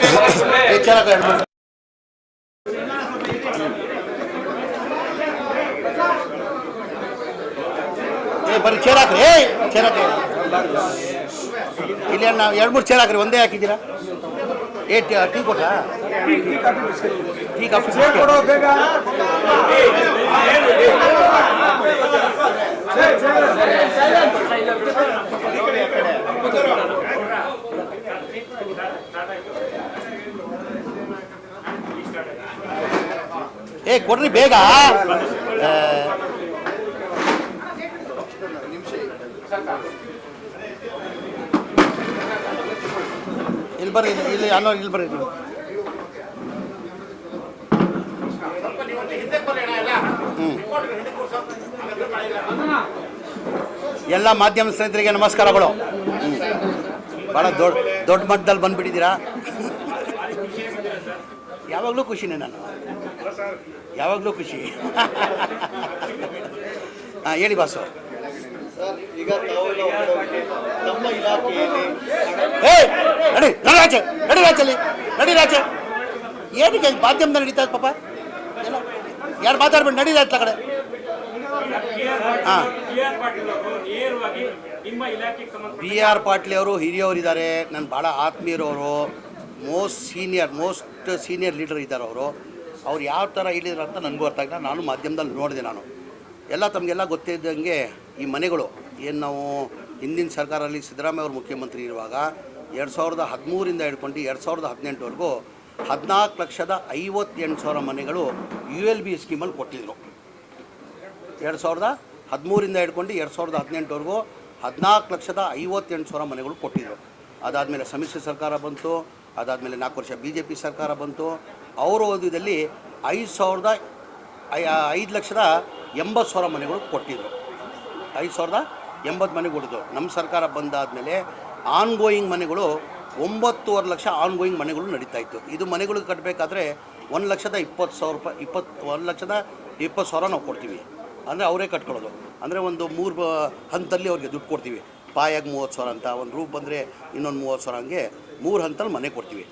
ಏ, ಚೆನ್ನಾಗಿ ಎರಡು ಏ ಬರೀ ಚೇರ್ ಹಾಕ್ರಿ. ಏಯ್ ಚೇರ್ ಹಾಕ್ರಿ. ಇಲ್ಲಿ ನಾವು ಎರಡು ಮೂರು ಚೇರ್ ಹಾಕ್ರಿ ಒಂದೇ ಹಾಕಿದ್ದೀರಾ? ಏ ಟೀ ಟೀ ಕೊಟ್ರಾ? ಟೀ ಕಾಫಿ ಏ, ಕೊಡ್ರಿ ಬೇಗ. ಇಲ್ಲಿ ಬರ್ರಿ, ಇಲ್ಲಿ- ಅನ್ನೋ ಇಲ್ಲಿ ಬರ್ರಿ. ಎಲ್ಲ ಮಾಧ್ಯಮ ಸ್ನೇಹಿತರಿಗೆ ನಮಸ್ಕಾರಗಳು. ಬಹಳ ದೊಡ್ಡ ದೊಡ್ಡ ಮಟ್ಟದಲ್ಲಿ ಬಂದ್ಬಿಟ್ಟಿದ್ದೀರಾ? ಯಾವಾಗಲೂ ಖುಷಿನೇ ನಾನು. ಯಾವಾಗಲೂ ಖುಷಿ. ಹಾಂ ಹೇಳಿ ಬಾಸು ಏ, ನಡಿ ನಡಿ ನಡಿ ರಾಜಲ್ಲಿ ನಡಿ ರಾಜ ಏನಕ್ಕೆ ಇಲ್ಲಿ ಮಾಧ್ಯಮದಲ್ಲಿ ನಡೀತಾ ಪಾಪ? ಎಲ್ಲ ಯಾರು ಮಾತಾಡ್ಬೇಡಿ ನಡಿ ಆಚೆ ಕಡೆ. ಹಾಂ. ಬಿ ಆರ್ ಪಾಟೀಲ್ ಅವರು ಹಿರಿಯವರಿದ್ದಾರೆ. ನನ್ನ ಭಾಳ ಆತ್ಮೀಯರವರು most senior most senior leader ಇದ್ದಾರೆ ಅವರು. ಅವ್ರು ಯಾವ ಥರ ಹೇಳಿದ್ರು ಅಂತ ನನಗೂ ಅರ್ಥ ಆಗಿಲ್ಲ ನಾನು ಮಾಧ್ಯಮದಲ್ಲಿ ನೋಡಿದೆ ನಾನು. ಎಲ್ಲ ತಮಗೆಲ್ಲ ಗೊತ್ತಿದ್ದಂಗೆ ಈ ಮನೆಗಳು, ಏನು ನಾವು ಹಿಂದಿನ ಸರ್ಕಾರದಲ್ಲಿ ಸಿದ್ದರಾಮಯ್ಯ ಅವರು ಮುಖ್ಯಮಂತ್ರಿ ಇರುವಾಗ ಎರಡು ಸಾವಿರದ ಹದಿಮೂರಿಂದ ಹಿಡ್ಕೊಂಡು ಎರಡು ಸಾವಿರದ ಹದಿನೆಂಟುವರೆಗೂ ಹದಿನಾಲ್ಕು ಲಕ್ಷದ ಐವತ್ತೆಂಟು ಸಾವಿರ ಮನೆಗಳು ಯು ಎಲ್ ಬಿ ಸ್ಕೀಮಲ್ಲಿ ಕೊಟ್ಟಿದ್ರು. ಎರಡು ಸಾವಿರದ ಹದಿಮೂರಿಂದ ಹಿಡ್ಕೊಂಡು ಎರಡು ಸಾವಿರದ ಹದಿನೆಂಟುವರೆಗೂ ಹದಿನಾಲ್ಕು ಲಕ್ಷದ ಐವತ್ತೆಂಟು ಸಾವಿರ ಮನೆಗಳು ಕೊಟ್ಟಿದ್ದರು ಅದಾದಮೇಲೆ ಸಮ್ಮಿಶ್ರ ಸರ್ಕಾರ ಬಂತು, ಅದಾದಮೇಲೆ ನಾಲ್ಕು ವರ್ಷ ಬಿ ಜೆ ಪಿ ಸರ್ಕಾರ ಬಂತು ಅವರ ಓದಿದಲ್ಲಿ ಐದು ಸಾವಿರದ ಐದು ಲಕ್ಷದ ಎಂಬತ್ತು ಸಾವಿರ ಮನೆಗಳು ಕೊಟ್ಟಿದ್ರು. ಐದು ಸಾವಿರದ ಎಂಬತ್ತು ಮನೆ ಕೊಡಿದ್ರು ನಮ್ಮ ಸರ್ಕಾರ ಬಂದಾದಮೇಲೆ ಆನ್ ಗೋಯಿಂಗ್ ಮನೆಗಳು ಒಂಬತ್ತುವರೆ ಲಕ್ಷ ಆನ್ ಗೋಯಿಂಗ್ ಮನೆಗಳು ನಡೀತಾ ಇತ್ತು. ಇದು ಮನೆಗಳು ಕಟ್ಟಬೇಕಾದ್ರೆ ಒಂದು ಲಕ್ಷದ ಇಪ್ಪತ್ತು ಸಾವಿರ ರೂಪಾಯಿ, ಇಪ್ಪತ್ತು, ಒಂದು ಲಕ್ಷದ ಇಪ್ಪತ್ತು ಸಾವಿರ ನಾವು ಕೊಡ್ತೀವಿ. ಅಂದರೆ ಅವರೇ ಕಟ್ಕೊಳ್ಳೋದು. ಅಂದರೆ ಒಂದು ಮೂರು ಹಂತಲ್ಲಿ ಅವ್ರಿಗೆ ದುಡ್ಡು ಕೊಡ್ತೀವಿ. ಪಾಯಾಗಿ ಮೂವತ್ತು ಸಾವಿರ ಅಂತ, ಒಂದು ರೂಪ್ ಬಂದರೆ ಇನ್ನೊಂದು ಮೂವತ್ತು ಸಾವಿರ ಹಂಗೆ ಮೂರು ಹಂತಲ್ಲಿ ಮನೆ ಕೊಡ್ತೀವಿ.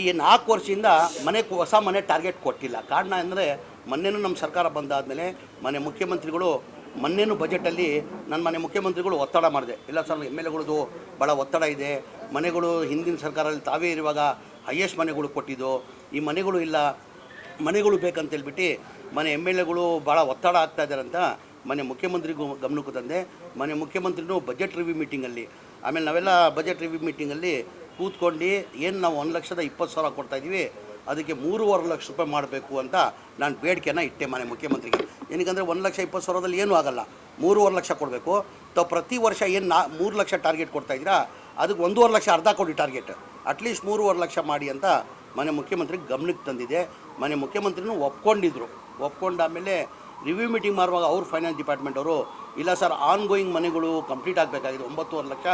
ಈ ನಾಲ್ಕು ವರ್ಷದಿಂದ ಮನೆ ಹೊಸ ಮನೆ ಟಾರ್ಗೆಟ್ ಕೊಟ್ಟಿಲ್ಲ. ಕಾರಣ ಅಂದರೆ ಮೊನ್ನೆನೂ ನಮ್ಮ ಸರ್ಕಾರ ಬಂದಾದಮೇಲೆ ಮನೆ ಮುಖ್ಯಮಂತ್ರಿಗಳು ಮೊನ್ನೆನೂ ಬಜೆಟಲ್ಲಿ ನನ್ನ ಮನೆ ಮುಖ್ಯಮಂತ್ರಿಗಳು ಒತ್ತಡ ಮಾಡಿದೆ. ಇಲ್ಲ ಸರ್, ಎಂ ಎಲ್ ಎಗಳದು ಭಾಳ ಒತ್ತಡ ಇದೆ. ಮನೆಗಳು ಹಿಂದಿನ ಸರ್ಕಾರದಲ್ಲಿ ತಾವೇ ಇರುವಾಗ ಹೈಯೆಸ್ಟ್ ಮನೆಗಳು ಕೊಟ್ಟಿದ್ದು. ಈ ಮನೆಗಳು ಇಲ್ಲ, ಮನೆಗಳು ಬೇಕಂತೇಳ್ಬಿಟ್ಟು ಮನೆ ಎಂ ಎಲ್ ಎಗಳು ಭಾಳ ಒತ್ತಡ ಆಗ್ತಾ ಅಂತ ಮನೆ ಮುಖ್ಯಮಂತ್ರಿಗೂ ಗಮನಕ್ಕೂ ತಂದೆ. ಮನೆ ಮುಖ್ಯಮಂತ್ರಿನೂ ಬಜೆಟ್ ರಿವ್ಯೂ ಮೀಟಿಂಗಲ್ಲಿ ಆಮೇಲೆ ನಾವೆಲ್ಲ ಬಜೆಟ್ ರಿವ್ಯೂ ಮೀಟಿಂಗಲ್ಲಿ ಕೂತ್ಕೊಂಡು ಏನು ನಾವು ಒಂದು ಲಕ್ಷದ ಇಪ್ಪತ್ತು ಸಾವಿರ ಕೊಡ್ತಾಯಿದ್ದೀವಿ ಅದಕ್ಕೆ ಮೂರುವರೆ ಲಕ್ಷ ರೂಪಾಯಿ ಮಾಡಬೇಕು ಅಂತ ನಾನು ಬೇಡಿಕೆನ ಇಟ್ಟೆ ಮನೆ ಮುಖ್ಯಮಂತ್ರಿಗೆ. ಏನಕ್ಕಂದರೆ ಒಂದು ಲಕ್ಷ ಇಪ್ಪತ್ತು ಸಾವಿರದಲ್ಲಿ ಏನೂ ಆಗಲ್ಲ. ಮೂರುವರೆ ಲಕ್ಷ ಕೊಡಬೇಕು. ತಾವು ಪ್ರತಿ ವರ್ಷ ಏನು ನಾ ಮೂರು ಲಕ್ಷ ಟಾರ್ಗೆಟ್ ಕೊಡ್ತಾಯಿದ್ದೀರಾ ಅದಕ್ಕೆ ಒಂದೂವರೆ ಲಕ್ಷ ಅರ್ಧ ಕೊಡಿ ಟಾರ್ಗೆಟ್. ಅಟ್ಲೀಸ್ಟ್ ಮೂರುವರೆ ಲಕ್ಷ ಮಾಡಿ ಅಂತ ಮನೆ ಮುಖ್ಯಮಂತ್ರಿಗೆ ಗಮನಕ್ಕೆ ತಂದಿದೆ. ಮನೆ ಮುಖ್ಯಮಂತ್ರಿನೂ ಒಪ್ಕೊಂಡಿದ್ರು. ಒಪ್ಕೊಂಡಾಮೇಲೆ ರಿವ್ಯೂ ಮೀಟಿಂಗ್ ಮಾಡುವಾಗ ಅವ್ರ ಫೈನಾನ್ಸ್ ಡಿಪಾರ್ಟ್ಮೆಂಟ್ ಅವರು, ಇಲ್ಲ ಸರ್ ಆನ್ ಗೋಯಿಂಗ್ ಮನೆಗಳು ಕಂಪ್ಲೀಟ್ ಆಗಬೇಕಾಗಿದೆ, ಒಂಬತ್ತುವರೆ ಲಕ್ಷ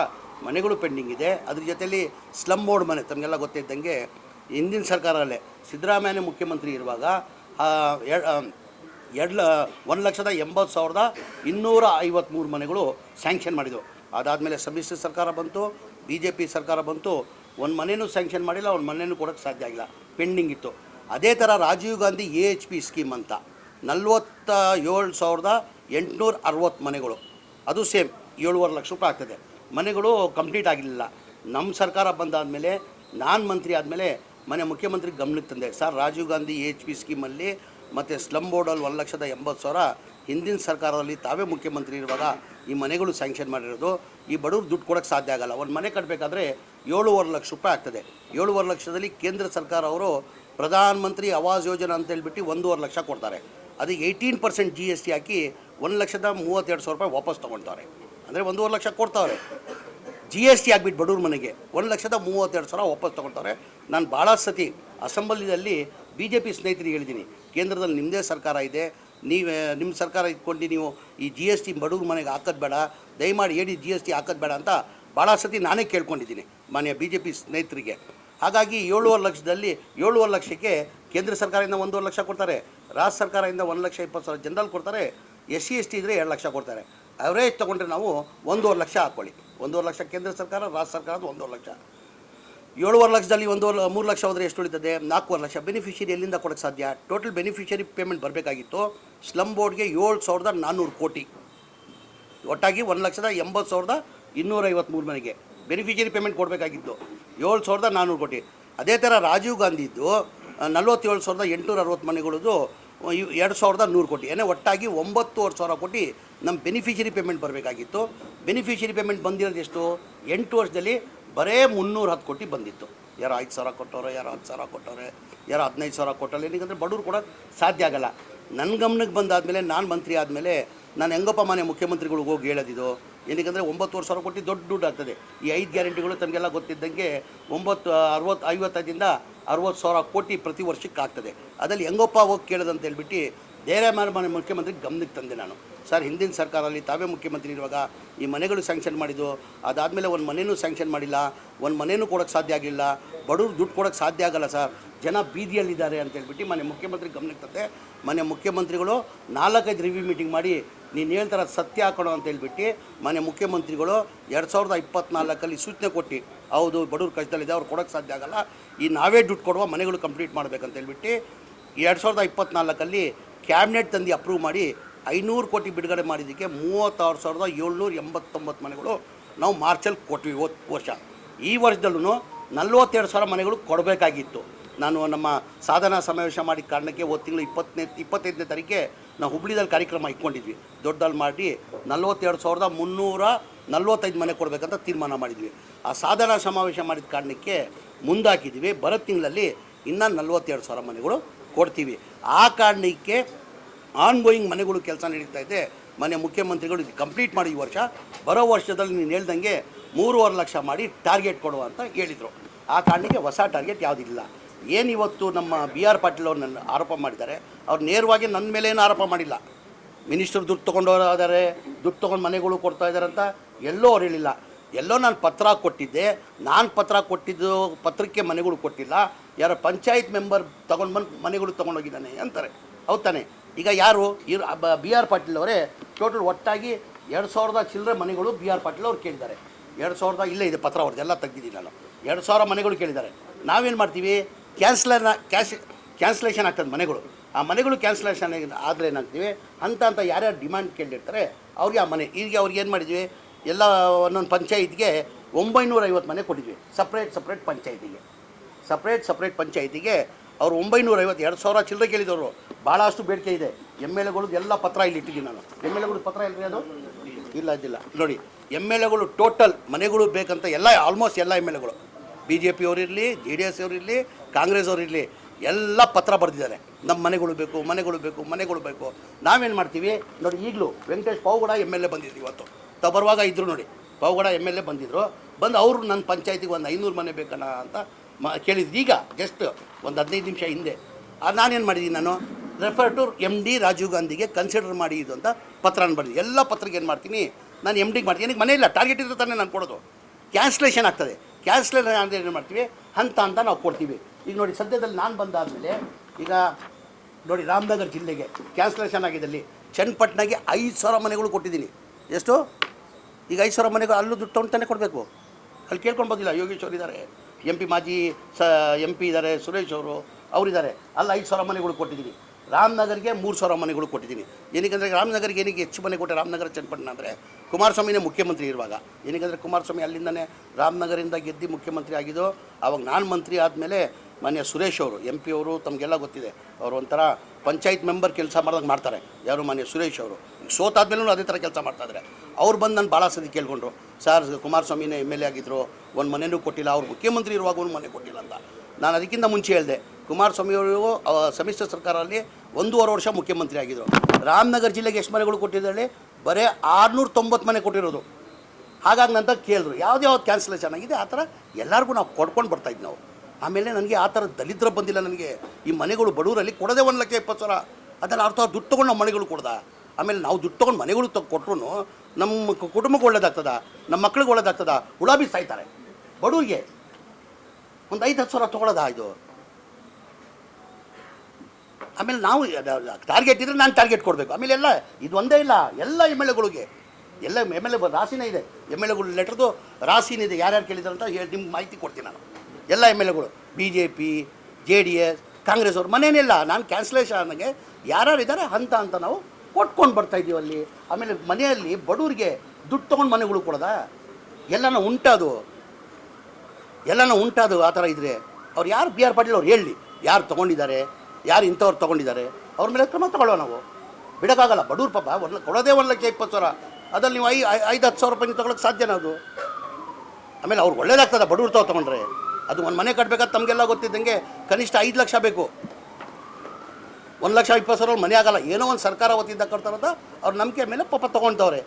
ಮನೆಗಳು ಪೆಂಡಿಂಗ್ ಇದೆ. ಅದ್ರ ಜೊತೆಯಲ್ಲಿ ಸ್ಲಮ್ ಮೋಡ್ ಮನೆ, ತಮಗೆಲ್ಲ ಗೊತ್ತಿದ್ದಂಗೆ ಹಿಂದಿನ ಸರ್ಕಾರದಲ್ಲೇ ಸಿದ್ದರಾಮಯ್ಯ ಮುಖ್ಯಮಂತ್ರಿ ಇರುವಾಗ ಎರಡು ಒಂದು ಲಕ್ಷದ ಎಂಬತ್ತು ಸಾವಿರದ ಇನ್ನೂರ ಐವತ್ತ್ಮೂರು ಮನೆಗಳು ಸ್ಯಾಂಕ್ಷನ್ ಮಾಡಿದವು. ಅದಾದಮೇಲೆ ಸಮ್ಮಿಶ್ರ ಸರ್ಕಾರ ಬಂತು ಬಿ ಜೆ ಪಿ ಸರ್ಕಾರ ಬಂತು. ಒಂದು ಮನೆಯೂ ಸ್ಯಾಂಕ್ಷನ್ ಮಾಡಿಲ್ಲ, ಒಂದು ಮನೆಯೂ ಕೊಡೋಕ್ಕೆ ಸಾಧ್ಯ ಆಗಿಲ್ಲ. ಪೆಂಡಿಂಗ್ ಇತ್ತು. ಅದೇ ಥರ Rajiv Gandhi A H P scheme ಅಂತ, ನಲ್ವತ್ತ ಏಳು ಸಾವಿರದ ಎಂಟುನೂರ ಅರವತ್ತು ಮನೆಗಳು. ಅದು ಸೇಮ್ ಏಳುವರೆ ಲಕ್ಷ ರೂಪಾಯಿ ಆಗ್ತದೆ. ಮನೆಗಳು ಕಂಪ್ಲೀಟ್ ಆಗಿರಲಿಲ್ಲ. ನಮ್ಮ ಸರ್ಕಾರ ಬಂದಾದಮೇಲೆ, ನಾನು ಮಂತ್ರಿ ಆದಮೇಲೆ ಮನೆ ಮುಖ್ಯಮಂತ್ರಿ ಗಮನಕ್ಕೆ ತಂದೆ. Sir, Rajiv Gandhi H P ಸ್ಕೀಮಲ್ಲಿ ಮತ್ತು ಸ್ಲಮ್ ಬೋರ್ಡಲ್ಲಿ ಒಂದು ಲಕ್ಷದ ಎಂಬತ್ತು ಸಾವಿರ ಹಿಂದಿನ ಸರ್ಕಾರದಲ್ಲಿ ತಾವೇ ಮುಖ್ಯಮಂತ್ರಿ ಇರುವಾಗ ಈ ಮನೆಗಳು ಸ್ಯಾಂಕ್ಷನ್ ಮಾಡಿರೋದು. ಈ ಬಡವ್ರು ದುಡ್ಡು ಕೊಡೋಕ್ಕೆ ಸಾಧ್ಯ ಆಗಲ್ಲ. ಒಂದು ಮನೆ ಕಟ್ಟಬೇಕಾದ್ರೆ ಏಳುವರೆ ಲಕ್ಷ ರೂಪಾಯಿ ಆಗ್ತದೆ. ಏಳುವರೆ ಲಕ್ಷದಲ್ಲಿ ಕೇಂದ್ರ ಸರ್ಕಾರ ಅವರು ಪ್ರಧಾನ ಮಂತ್ರಿ ಆವಾಸ್ ಯೋಜನಾ ಅಂತ ಹೇಳ್ಬಿಟ್ಟು ಒಂದೂವರೆ ಲಕ್ಷ ಕೊಡ್ತಾರೆ. ಅದಕ್ಕೆ eighteen percent G S T ಹಾಕಿ ಒಂದು ಲಕ್ಷದ ಮೂವತ್ತೆರಡು ಸಾವಿರ ರೂಪಾಯಿ ವಾಪಸ್ ತೊಗೊಳ್ತಾರೆ ಅಂದರೆ ಒಂದೂವರೆ ಲಕ್ಷ ಕೊಡ್ತಾವ್ರೆ ಜಿ ಎಸ್ ಟಿ ಆಗ್ಬಿಟ್ಟು ಬಡವ್ರ ಮನೆಗೆ. ಒಂದು ಲಕ್ಷದ ಮೂವತ್ತೆರಡು ಸಾವಿರ ವಾಪಸ್ ತೊಗೊಳ್ತಾರೆ. ನಾನು ಭಾಳ ಸತಿ ಅಸೆಂಬ್ಲಿಯಲ್ಲಿ ಬಿ ಜೆ ಪಿ ಸ್ನೇಹಿತರಿಗೆ ಹೇಳಿದ್ದೀನಿ. ಕೇಂದ್ರದಲ್ಲಿ ನಿಮ್ಮದೇ ಸರ್ಕಾರ ಇದೆ. ನೀವೇ ನಿಮ್ಮ ಸರ್ಕಾರ ಇಟ್ಕೊಂಡು ನೀವು ಈ ಜಿ ಎಸ್ ಟಿ ಬಡವ್ರ ಮನೆಗೆ ಹಾಕೋದು ಬೇಡ. ದಯಮಾಡಿ ಹೇಳಿ ಜಿ ಎಸ್ ಟಿ ಹಾಕೋದು ಬೇಡ ಅಂತ ಭಾಳ ಸತಿ ನಾನೇ ಕೇಳ್ಕೊಂಡಿದ್ದೀನಿ ಮಾನ್ಯ ಬಿ ಜೆ ಪಿ ಸ್ನೇಹಿತರಿಗೆ. ಹಾಗಾಗಿ ಏಳುವರೆ ಲಕ್ಷದಲ್ಲಿ ಏಳುವರೆ ಲಕ್ಷಕ್ಕೆ ಕೇಂದ್ರ ಸರ್ಕಾರದಿಂದ ಒಂದೂವರೆ ಲಕ್ಷ ಕೊಡ್ತಾರೆ. ರಾಜ್ಯ ಸರ್ಕಾರದಿಂದ ಒಂದು ಲಕ್ಷ ಇಪ್ಪತ್ತು ಸಾವಿರ ಜನರಲ್ ಕೊಡ್ತಾರೆ. ಎಸ್ ಸಿ, ಎಸ್ ಟಿ ಇದ್ದರೆ ಎರಡು ಲಕ್ಷ ಕೊಡ್ತಾರೆ. ಅವರೇಜ್ ತೊಗೊಂಡ್ರೆ ನಾವು ಒಂದೂವರೆ ಲಕ್ಷ ಹಾಕ್ಕೊಳ್ಳಿ. ಒಂದೂವರೆ ಲಕ್ಷ ಕೇಂದ್ರ ಸರ್ಕಾರ, ರಾಜ್ಯ ಸರ್ಕಾರದ ಒಂದೂವರೆ ಲಕ್ಷ. ಏಳುವರೆ ಲಕ್ಷದಲ್ಲಿ ಒಂದು ಮೂರು ಲಕ್ಷ ಹೋದರೆ ಎಷ್ಟು ಉಳಿತದೆ? ನಾಲ್ಕೂವರೆ ಲಕ್ಷ. ಬೆನಿಫಿಷರಿ ಎಲ್ಲಿಂದ ಕೊಡೋಕ್ಕೆ ಸಾಧ್ಯ? ಟೋಟಲ್ ಬೆನಿಫಿಷರಿ ಪೇಮೆಂಟ್ ಬರಬೇಕಾಗಿತ್ತು. ಸ್ಲಮ್ ಬೋರ್ಡ್ಗೆ ಏಳು ಸಾವಿರದ ನಾನ್ನೂರು ಕೋಟಿ. ಒಟ್ಟಾಗಿ ಒಂದು ಲಕ್ಷದ ಎಂಬತ್ತು ಸಾವಿರದ ಇನ್ನೂರ ಐವತ್ತ್ಮೂರು ಮನೆಗೆ ಬೆನಿಫಿಷರಿ ಪೇಮೆಂಟ್ ಕೊಡಬೇಕಾಗಿತ್ತು. ಏಳು ಸಾವಿರದ ನಾನ್ನೂರು ಕೋಟಿ. ಅದೇ ಥರ ರಾಜೀವ್ ಗಾಂಧಿದ್ದು ನಲ್ವತ್ತೇಳು ಸಾವಿರದ ಎಂಟುನೂರ ಅರವತ್ತು ಮನೆಗಳದ್ದು ಎರಡು ಸಾವಿರದ ನೂರು ಕೋಟಿ. ಏನೇ ಒಟ್ಟಾಗಿ ಒಂಬತ್ತುವರೆ ಸಾವಿರ ಕೋಟಿ ನಮ್ಮ ಬೆನಿಫಿಷರಿ ಪೇಮೆಂಟ್ ಬರಬೇಕಾಗಿತ್ತು. ಬೆನಿಫಿಷರಿ ಪೇಮೆಂಟ್ ಬಂದಿರೋದು ಎಷ್ಟು? ಎಂಟು ವರ್ಷದಲ್ಲಿ ಬರೇ ಮುನ್ನೂರ ಹತ್ತು ಕೋಟಿ ಬಂದಿತ್ತು. ಯಾರು ಐದು ಸಾವಿರ ಕೊಟ್ಟವ್ರೆ, ಯಾರೋ ಹತ್ತು ಸಾವಿರ ಕೊಟ್ಟವ್ರೆ, ಯಾರೋ ಹದಿನೈದು ಸಾವಿರ ಕೊಟ್ಟಲ್ಲ ಏನಕ್ಕಂದ್ರೆ ಬಡವರು ಕೊಡೋಕ್ಕೆ ಸಾಧ್ಯ ಆಗಲ್ಲ. ನನ್ನ ಗಮನಕ್ಕೆ ಬಂದಾದಮೇಲೆ, ನಾನು ಮಂತ್ರಿ ಆದಮೇಲೆ ನಾನು ಹೆಂಗಪ್ಪ ಮನೆ ಮುಖ್ಯಮಂತ್ರಿಗಳಿಗೆ ಹೋಗಿ ಹೇಳೋದಿದು? ಏನಕ್ಕೆ ಒಂಬತ್ತುವರೆ ಸಾವಿರ ಕೋಟಿ ದೊಡ್ಡ ದುಡ್ಡು ಆಗ್ತದೆ. ಈ ಐದು ಗ್ಯಾರಂಟಿಗಳು ತಮಗೆಲ್ಲ ಗೊತ್ತಿದ್ದಂಗೆ ಒಂಬತ್ತು, ಅರವತ್ತು, ಐವತ್ತೈದಿಂದ ಅರವತ್ತು ಸಾವಿರ ಕೋಟಿ ಪ್ರತಿ ವರ್ಷಕ್ಕೆ ಆಗ್ತದೆ. ಅದರಲ್ಲಿ ಹೆಂಗಪ್ಪ ಹೋಗಿ ಕೇಳೋದಂತ ಹೇಳ್ಬಿಟ್ಟು ಬೇರೆ ಮನೆ ಮನೆ ಮುಖ್ಯಮಂತ್ರಿಗೆ ಗಮನಕ್ಕೆ ತಂದೆ ನಾನು. ಸರ್, ಹಿಂದಿನ ಸರ್ಕಾರದಲ್ಲಿ ತಾವೇ ಮುಖ್ಯಮಂತ್ರಿ ಇರುವಾಗ ಈ ಮನೆಗಳು ಸ್ಯಾಂಕ್ಷನ್ ಮಾಡಿದ್ದು. ಅದಾದಮೇಲೆ ಒಂದು ಮನೆಯೂ ಸ್ಯಾಂಕ್ಷನ್ ಮಾಡಿಲ್ಲ. ಒಂದು ಮನೆಯೂ ಕೊಡೋಕ್ಕೆ ಸಾಧ್ಯ ಆಗಿಲ್ಲ. ಬಡವ್ರು ದುಡ್ಡು ಕೊಡೋಕ್ಕೆ ಸಾಧ್ಯ ಆಗಲ್ಲ ಸರ್. ಜನ ಬೀದಿಯಲ್ಲಿದ್ದಾರೆ ಅಂತ ಹೇಳ್ಬಿಟ್ಟು ಮನೆ ಮುಖ್ಯಮಂತ್ರಿ ಗಮನಕ್ಕೆ ತಂದೆ. ಮನೆ ಮುಖ್ಯಮಂತ್ರಿಗಳು ನಾಲ್ಕೈದು ರಿವ್ಯೂ ಮೀಟಿಂಗ್ ಮಾಡಿ, ನೀನು ಹೇಳ್ತಾರ ಸತ್ಯ ಹಾಕೋಣ ಅಂತ ಹೇಳ್ಬಿಟ್ಟು ಮನೆ ಮುಖ್ಯಮಂತ್ರಿಗಳು ಎರಡು ಸಾವಿರದ ಇಪ್ಪತ್ನಾಲ್ಕಲ್ಲಿ ಸೂಚನೆ ಕೊಟ್ಟು. ಹೌದು, ಬಡವ್ರ ಕಷ್ಟದಲ್ಲಿದೆ, ಅವ್ರು ಕೊಡೋಕೆ ಸಾಧ್ಯ ಆಗಲ್ಲ. ಈ ನಾವೇ ದುಡ್ಡು ಕೊಡುವ ಮನೆಗಳು ಕಂಪ್ಲೀಟ್ ಮಾಡಬೇಕಂತ ಹೇಳ್ಬಿಟ್ಟು ಎರಡು ಸಾವಿರದ ಇಪ್ಪತ್ನಾಲ್ಕಲ್ಲಿ ಕ್ಯಾಬಿನೆಟ್ ತಂದು ಅಪ್ರೂವ್ ಮಾಡಿ ಐನೂರು ಕೋಟಿ ಬಿಡುಗಡೆ ಮಾಡಿದ್ದಕ್ಕೆ ಮೂವತ್ತಾರು ಸಾವಿರದ ಏಳ್ನೂರ ಎಂಬತ್ತೊಂಬತ್ತು ಮನೆಗಳು ನಾವು ಮಾರ್ಚಲ್ಲಿ ಕೊಟ್ವಿ ಹೋದ ವರ್ಷ. ಈ ವರ್ಷದಲ್ಲೂ ನಲ್ವತ್ತೆರಡು ಸಾವಿರ ಮನೆಗಳು ಕೊಡಬೇಕಾಗಿತ್ತು. ನಾನು ನಮ್ಮ ಸಾಧನಾ ಸಮಾವೇಶ ಮಾಡಿ ಕಾರಣಕ್ಕೆ ಒಂದು ತಿಂಗಳು ಇಪ್ಪತ್ತನೇ, ಇಪ್ಪತ್ತೈದನೇ ತಾರೀಕೆ ನಾವು ಹುಬ್ಳಿದಲ್ಲಿ ಕಾರ್ಯಕ್ರಮ ಇಟ್ಕೊಂಡಿದ್ವಿ. ದೊಡ್ಡಲ್ಲಿ ಮಾಡಿ ನಲ್ವತ್ತೆರಡು ಸಾವಿರದ ಮುನ್ನೂರ ನಲ್ವತ್ತೈದು ಮನೆ ಕೊಡಬೇಕಂತ ತೀರ್ಮಾನ ಮಾಡಿದ್ವಿ. ಆ ಸಾಧನಾ ಸಮಾವೇಶ ಮಾಡಿದ ಕಾರಣಕ್ಕೆ ಮುಂದಾಕಿದ್ವಿ. ಬರೋ ತಿಂಗಳಲ್ಲಿ ಇನ್ನೂ ನಲ್ವತ್ತೆರಡು ಸಾವಿರ ಮನೆಗಳು ಕೊಡ್ತೀವಿ. ಆ ಕಾರಣಕ್ಕೆ ಆನ್ ಗೋಯಿಂಗ್ ಮನೆಗಳು ಕೆಲಸ ನಡೀತಾ ಇದೆ. ಮನೆ ಮುಖ್ಯಮಂತ್ರಿಗಳು ಕಂಪ್ಲೀಟ್ ಮಾಡಿ ಈ ವರ್ಷ. ಬರೋ ವರ್ಷದಲ್ಲಿ ನೀನು ಹೇಳ್ದಂಗೆ ಮೂರುವರೆ ಲಕ್ಷ ಮಾಡಿ ಟಾರ್ಗೆಟ್ ಕೊಡುವ ಅಂತ ಹೇಳಿದರು. ಆ ಕಾರಣಕ್ಕೆ ಹೊಸ ಟಾರ್ಗೆಟ್ ಯಾವುದಿಲ್ಲ. ಏನು ಇವತ್ತು ನಮ್ಮ ಬಿ ಆರ್ ಪಾಟೀಲ್ ಅವ್ರು ನನ್ನ ಆರೋಪ ಮಾಡಿದ್ದಾರೆ? ಅವ್ರು ನೇರವಾಗಿ ನನ್ನ ಮೇಲೆ ಏನು ಆರೋಪ ಮಾಡಿಲ್ಲ. ಮಿನಿಸ್ಟರ್ ದುಡ್ಡು ತೊಗೊಂಡವ್ರು ಆದರೆ ದುಡ್ಡು ತೊಗೊಂಡು ಮನೆಗಳು ಕೊಡ್ತಾ ಇದ್ದಾರೆ ಅಂತ ಎಲ್ಲೋ ಅವ್ರು ಹೇಳಿಲ್ಲ. ಎಲ್ಲೋ ನಾನು ಪತ್ರ ಕೊಟ್ಟಿದ್ದೆ. ನಾನು ಪತ್ರ ಕೊಟ್ಟಿದ್ದು ಪತ್ರಕ್ಕೆ ಮನೆಗಳು ಕೊಟ್ಟಿಲ್ಲ. ಯಾರೋ ಪಂಚಾಯತ್ ಮೆಂಬರ್ ತೊಗೊಂಡು ಬಂದು ಮನೆಗಳು ತೊಗೊಂಡೋಗಿದ್ದಾನೆ ಅಂತಾರೆ. ಹೌದು ಈಗ ಯಾರು? ಇರ್ ಬಿ ಆರ್ ಪಾಟೀಲ್ ಅವರೇ ಟೋಟಲ್ ಒಟ್ಟಾಗಿ ಎರಡು ಸಾವಿರದ ಚಿಲ್ಲರೆ ಮನೆಗಳು ಬಿ ಆರ್ ಪಾಟೀಲ್ ಅವ್ರು ಕೇಳಿದ್ದಾರೆ. ಎರಡು ಸಾವಿರದ, ಇಲ್ಲೇ ಇದೆ ಪತ್ರ ಅವ್ರದ್ದು ಎಲ್ಲ ತೆಗ್ದಿದ್ದೀನಿ ನಾನು ಎರಡು ಸಾವಿರ ಮನೆಗಳು ಕೇಳಿದ್ದಾರೆ. ನಾವೇನು ಮಾಡ್ತೀವಿ? ಕ್ಯಾನ್ಸಲರ್ನ ಕ್ಯಾಶ್ ಕ್ಯಾನ್ಸಲೇಷನ್ ಆಗ್ತದೆ ಮನೆಗಳು. ಆ ಮನೆಗಳು ಕ್ಯಾನ್ಸಲೇಷನ್ ಆದರೆ ಏನಾಗ್ತೀವಿ? ಅಂತ ಅಂತ ಯಾರ್ಯಾರು ಡಿಮ್ಯಾಂಡ್ ಕೇಳಿರ್ತಾರೆ, ಅವ್ರಿಗೆ ಆ ಮನೆ ಈಗ ಅವ್ರಿಗೆ ಏನು ಮಾಡಿದ್ವಿ? ಎಲ್ಲ ಒಂದೊಂದು ಪಂಚಾಯತ್ಗೆ ಒಂಬೈನೂರ ಐವತ್ತು ಮನೆ ಕೊಟ್ಟಿದ್ವಿ. ಸಪ್ರೇಟ್ ಸಪ್ರೇಟ್ ಪಂಚಾಯತಿಗೆ. ಸಪ್ರೇಟ್ ಸಪ್ರೇಟ್ ಪಂಚಾಯಿತಿಗೆ ಅವರು ಒಂಬೈನೂರ ಐವತ್ತು ಎರಡು ಸಾವಿರ ಚಿಲ್ಲರೆ ಕೇಳಿದವರು. ಭಾಳಷ್ಟು ಬೇಡಿಕೆ ಇದೆ. ಎಂ ಎಲ್ ಎಗಳು ಎಲ್ಲ ಪತ್ರ ಇಲ್ಲಿ ಇಟ್ಟಿದ್ದೀನಿ ನಾನು. ಎಂ ಎಲ್ ಎಗಳು ಪತ್ರ ಇಲ್ಲರಿ ಅದು? ಇಲ್ಲ ಅದಿಲ್ಲ ನೋಡಿ ಎಂ ಎಲ್ ಎಗಳು ಟೋಟಲ್ ಮನೆಗಳು ಬೇಕಂತ ಎಲ್ಲ ಆಲ್ಮೋಸ್ಟ್ ಎಲ್ಲ ಎಂ ಎಲ್ ಎಗಳು. ಬಿ ಜೆ ಪಿ ಅವರಿರಲಿ ಜೆ ಡಿ ಎಸ್ ಅವರಿರಲಿ ಕಾಂಗ್ರೆಸ್ ಅವರಿರಲಿ ಎಲ್ಲ ಪತ್ರ ಬರೆದಿದ್ದಾರೆ. ನಮ್ಮ ಮನೆಗಳು ಬೇಕು ಮನೆಗಳು ಬೇಕು ಮನೆಗಳು ಬೇಕು. ನಾವೇನು ಮಾಡ್ತೀವಿ? ನೋಡಿ, ಈಗಲೂ Venkatesh Pavagada M L A ಬಂದಿದ್ರು ಇವತ್ತು. ತಾವು ಬರುವಾಗ ಇದ್ದರು ನೋಡಿ, ಪಾವುಗಡ ಎಂ ಎಲ್ ಎ ಬಂದಿದ್ದರು ಬಂದು ಅವರು ನನ್ನ ಪಂಚಾಯತಿಗೆ ಒಂದು ಐನೂರು ಮನೆ ಬೇಕಣ್ಣ ಅಂತ ಮ ಕೇಳಿದ್ರು ಈಗ ಜಸ್ಟ್ ಒಂದು ಹದಿನೈದು ನಿಮಿಷ ಹಿಂದೆ. ನಾನೇನು ಮಾಡಿದ್ದೀನಿ ನಾನು? Refer to M D Rajiv ಗಾಂಧಿಗೆ ಕನ್ಸಿಡರ್ ಮಾಡಿ ಇದು ಅಂತ ಪತ್ರನ ಬರೆದಿದ್ದೆ ಎಲ್ಲ ಪತ್ರಕ್ಕೆ ಏನು ಮಾಡ್ತೀನಿ? ನಾನು ಎಂ ಡಿಗೆ ಮಾಡ್ತೀನಿ. ನನಗೆ ಇಲ್ಲ. ಟಾರ್ಗೆಟ್ ಇದ್ರೆ ತಾನೇ ನಾನು ಕೊಡೋದು. ಕ್ಯಾನ್ಸಲೇಷನ್ ಆಗ್ತದೆ. ಕ್ಯಾನ್ಸಲೇಷನ್ ಅಂದರೆ ಏನು ಮಾಡ್ತೀವಿ? ಹಂತ ಅಂತ ನಾವು ಕೊಡ್ತೀವಿ. ಈಗ ನೋಡಿ, ಸದ್ಯದಲ್ಲಿ ನಾನು ಬಂದಾದಮೇಲೆ ಈಗ ನೋಡಿ, ರಾಮನಗರ ಜಿಲ್ಲೆಗೆ ಕ್ಯಾನ್ಸಲೇಷನ್ ಆಗಿದೆ ಅಲ್ಲಿ. ಚನ್ನಪಟ್ಟಣಗೆ ಐದು ಸಾವಿರ ಮನೆಗಳು ಕೊಟ್ಟಿದ್ದೀನಿ. ಎಷ್ಟು? ಈಗ ಐದು ಸಾವಿರ ಮನೆಗಳು ಅಲ್ಲೂ ದುಡ್ಡು ತೊಗೊಂಡ್ತಾನೆ ಕೊಡಬೇಕು. ಅಲ್ಲಿ ಕೇಳ್ಕೊಂಡು ಬಂದಿಲ್ಲ. ಯೋಗೇಶ್ ಅವರು ಇದ್ದಾರೆ ಎಂ ಪಿ ಮಾಜಿ ಸ, ಎಂ ಪಿ ಇದ್ದಾರೆ ಸುರೇಶ್ ಅವರು, ಅವರಿದ್ದಾರೆ. ಅಲ್ಲಿ, ಐದು ಸಾವಿರ ಮನೆಗಳು ಕೊಟ್ಟಿದ್ದೀನಿ ರಾಮನಗರಿಗೆ ಮೂರು ಸಾವಿರ ಮನೆಗಳು ಕೊಟ್ಟಿದ್ದೀನಿ ಏನಕ್ಕೆ ರಾಮನಗರಿಗೆ ಏನಕ್ಕೆ ಹೆಚ್ಚು ಮನೆ ಕೊಟ್ಟೆ ರಾಮನಗರ ಚನ್ನಪಟ್ಟಣ ಅಂದರೆ ಕುಮಾರಸ್ವಾಮಿನೇ ಮುಖ್ಯಮಂತ್ರಿ ಇರುವಾಗ. ಏನಕ್ಕೆ ಕುಮಾರಸ್ವಾಮಿ ಅಲ್ಲಿಂದನೇ ರಾಮನಗರಿಂದ ಗೆದ್ದು ಮುಖ್ಯಮಂತ್ರಿ ಆಗಿದ್ದು, ಅವಾಗ ನಾನು ಮಂತ್ರಿ ಆದಮೇಲೆ ಮಾನ್ಯ ಸುರೇಶ್ ಅವರು ಎಂ ಪಿ ಅವರು ತಮಗೆಲ್ಲ ಗೊತ್ತಿದೆ. ಅವರು ಒಂಥರ ಪಂಚಾಯತ್ ಮೆಂಬರ್ ಕೆಲಸ ಮಾಡ್ದಂಗೆ ಮಾಡ್ತಾರೆ. ಯಾರು ಮಾನ್ಯ ಸುರೇಶ್ ಅವರು? ಸೋತಾದ್ಮೇಲೂ ಅದೇ ಥರ ಕೆಲಸ ಮಾಡ್ತಾಯಿದ್ದಾರೆ ಅವ್ರು ಬಂದು ನಾನು ಭಾಳ ಸದಿ ಕೇಳ್ಕೊಂಡ್ರು ಸರ್ ಕುಮಾರಸ್ವಾಮಿನೇ ಎಂ ಎಲ್ ಎ ಆಗಿದ್ದರು ಒಂದು ಮನೆಯೂ ಕೊಟ್ಟಿಲ್ಲ. ಅವ್ರು ಮುಖ್ಯಮಂತ್ರಿ ಇರುವಾಗ ಒಂದು ಮನೆ ಕೊಟ್ಟಿಲ್ಲ ಅಂತ. ನಾನು ಅದಕ್ಕಿಂತ ಮುಂಚೆ ಹೇಳಿದೆ ಕುಮಾರಸ್ವಾಮಿ ಅವರು ಆ, ಸಮ್ಮಿಶ್ರ ಸರ್ಕಾರದಲ್ಲಿ ಒಂದೂವರೆ ವರ್ಷ ಮುಖ್ಯಮಂತ್ರಿ ಆಗಿದ್ದರು ರಾಮನಗರ ಜಿಲ್ಲೆಗೆ ಎಷ್ಟು ಮನೆಗಳು ಕೊಟ್ಟಿದ್ದಾಳೆ ಬರೀ ಆರುನೂರ ತೊಂಬತ್ತು ಮನೆ ಕೊಟ್ಟಿರೋದು. ಹಾಗಾಗಿ ನಂತ ಕೇಳಿದ್ರು. ಯಾವ್ದು ಯಾವ್ದು ಕ್ಯಾನ್ಸಲೇಷನ್ ಆಗಿದೆ? ಆ ಥರ ಎಲ್ಲರಿಗೂ ನಾವು ಕೊಡ್ಕೊಂಡು ಬರ್ತಾಯಿದ್ವಿ ನಾವು. ಆಮೇಲೆ ನನಗೆ ಆ ಥರ ದಲಿತರ ಬಂದಿಲ್ಲ ನನಗೆ. ಈ ಮನೆಗಳು ಬಡವರಲ್ಲಿ ಕೊಡೋದೇ ಒಂದು ಲಕ್ಷ ಇಪ್ಪತ್ತು ಸಾವಿರ. ಅದೆಲ್ಲ ಅರ್ಥ ದುಡ್ಡು ತೊಗೊಂಡು ನಾವು ಮನೆಗಳು ಕೊಡ್ದ. ಆಮೇಲೆ ನಾವು ದುಡ್ಡು ತೊಗೊಂಡು ಮನೆಗಳು ತಗೊ ಕೊಟ್ಟರು ನಮ್ಮ ಕುಟುಂಬಕ್ಕೆ ಒಳ್ಳೇದಾಗ್ತದ, ನಮ್ಮ ಮಕ್ಳಿಗೆ ಒಳ್ಳೇದಾಗ್ತದ ಹುಳ ಬಿ ಸಾಯ್ತಾರೆ. ಬಡವರಿಗೆ ಒಂದು ಐದು ಹತ್ತು ಸಾವಿರ ತೊಗೊಳೋದಾ ಇದು? ಆಮೇಲೆ ನಾವು ಟಾರ್ಗೆಟ್ ಇದ್ರೆ ನಾನು ಟಾರ್ಗೆಟ್ ಕೊಡಬೇಕು. ಆಮೇಲೆ ಎಲ್ಲ ಇದು ಒಂದೇ ಇಲ್ಲ, ಎಲ್ಲ ಎಂ ಎಲ್ ಎಗಳಿಗೆ. ಎಲ್ಲ ಎಂ ಎಲ್ ಎ ರಾಸಿನೇ ಇದೆ. ಎಂ ಎಲ್ ಎಗಳು ಲೆಟ್ರದು ರಾಸಿನಿದೆ ಯಾರ್ಯಾರು ಅಂತ ಹೇಳಿ, ನಿಮ್ಗೆ ಮಾಹಿತಿ ಕೊಡ್ತೀನಿ ನಾನು. ಎಲ್ಲ ಎಂ ಎಲ್ ಎಗಳು B J P J D S Congress ಅವ್ರು ಮನೇನಿಲ್ಲ ನಾನು ಕ್ಯಾನ್ಸಲೇಷನ್ ಆದಂಗೆ ಯಾರ್ಯಾರು ಇದ್ದಾರೆ ಹಂತ ಅಂತ ನಾವು ಕೊಟ್ಕೊಂಡು ಬರ್ತಾ ಇದೀವಿ ಅಲ್ಲಿ. ಆಮೇಲೆ ಮನೆಯಲ್ಲಿ ಬಡವ್ರಿಗೆ ದುಡ್ಡು ತೊಗೊಂಡು ಮನೆಗಳು ಕೊಡೋದಾ? ಎಲ್ಲನೂ ಉಂಟದು. ಎಲ್ಲನೂ ಉಂಟದು ಆ ಥರ ಇದ್ದರೆ ಅವ್ರು ಯಾರು ಬಿ ಆರ್ ಪಾಟೀಲ್ ಅವ್ರು ಹೇಳಿ ಯಾರು ತೊಗೊಂಡಿದ್ದಾರೆ, ಯಾರು ಇಂಥವ್ರು ತೊಗೊಂಡಿದ್ದಾರೆ, ಅವ್ರ ಮೇಲೆ ಕ್ರಮ ತಗೊಳ್ಳೋ ನಾವು. ಬಿಡೋಕ್ಕಾಗಲ್ಲ, ಬಡವ್ರ ಪಾಪ ಒಂದು ಕೊಡೋದೇ ಒಂದು ಲಕ್ಷ ಇಪ್ಪತ್ತು ಸಾವಿರ. ಅದ್ರಲ್ಲಿ ನೀವು ಐ ಐದು ಹತ್ತು ಸಾವಿರ ರೂಪಾಯಿ ತೊಗೊಳಕ್ಕೆ ಸಾಧ್ಯನಾ ಅದು? ಆಮೇಲೆ ಅವ್ರಿಗೆ ಒಳ್ಳೇದಾಗ್ತದೆ ಬಡವ್ರ ತಾವು ತೊಗೊಂಡ್ರೆ. ಅದು ಒಂದು ಮನೆ ಕಟ್ಟಬೇಕಾದ ತಮಗೆಲ್ಲ ಗೊತ್ತಿದ್ದಂಗೆ ಕನಿಷ್ಠ ಐದು ಲಕ್ಷ ಬೇಕು. ಒಂದು ಲಕ್ಷ ಇಪ್ಪತ್ತು ಸಾವಿರ ಮನೆ ಆಗಲ್ಲ. ಏನೋ ಒಂದು ಸರ್ಕಾರ ವತಿಯಿಂದ ಕೊಡ್ತಾರಂತ ಅವ್ರ ನಂಬಿಕೆ ಮೇಲೆ ಪಾಪ ತೊಗೊಳ್ತವ್ರೆ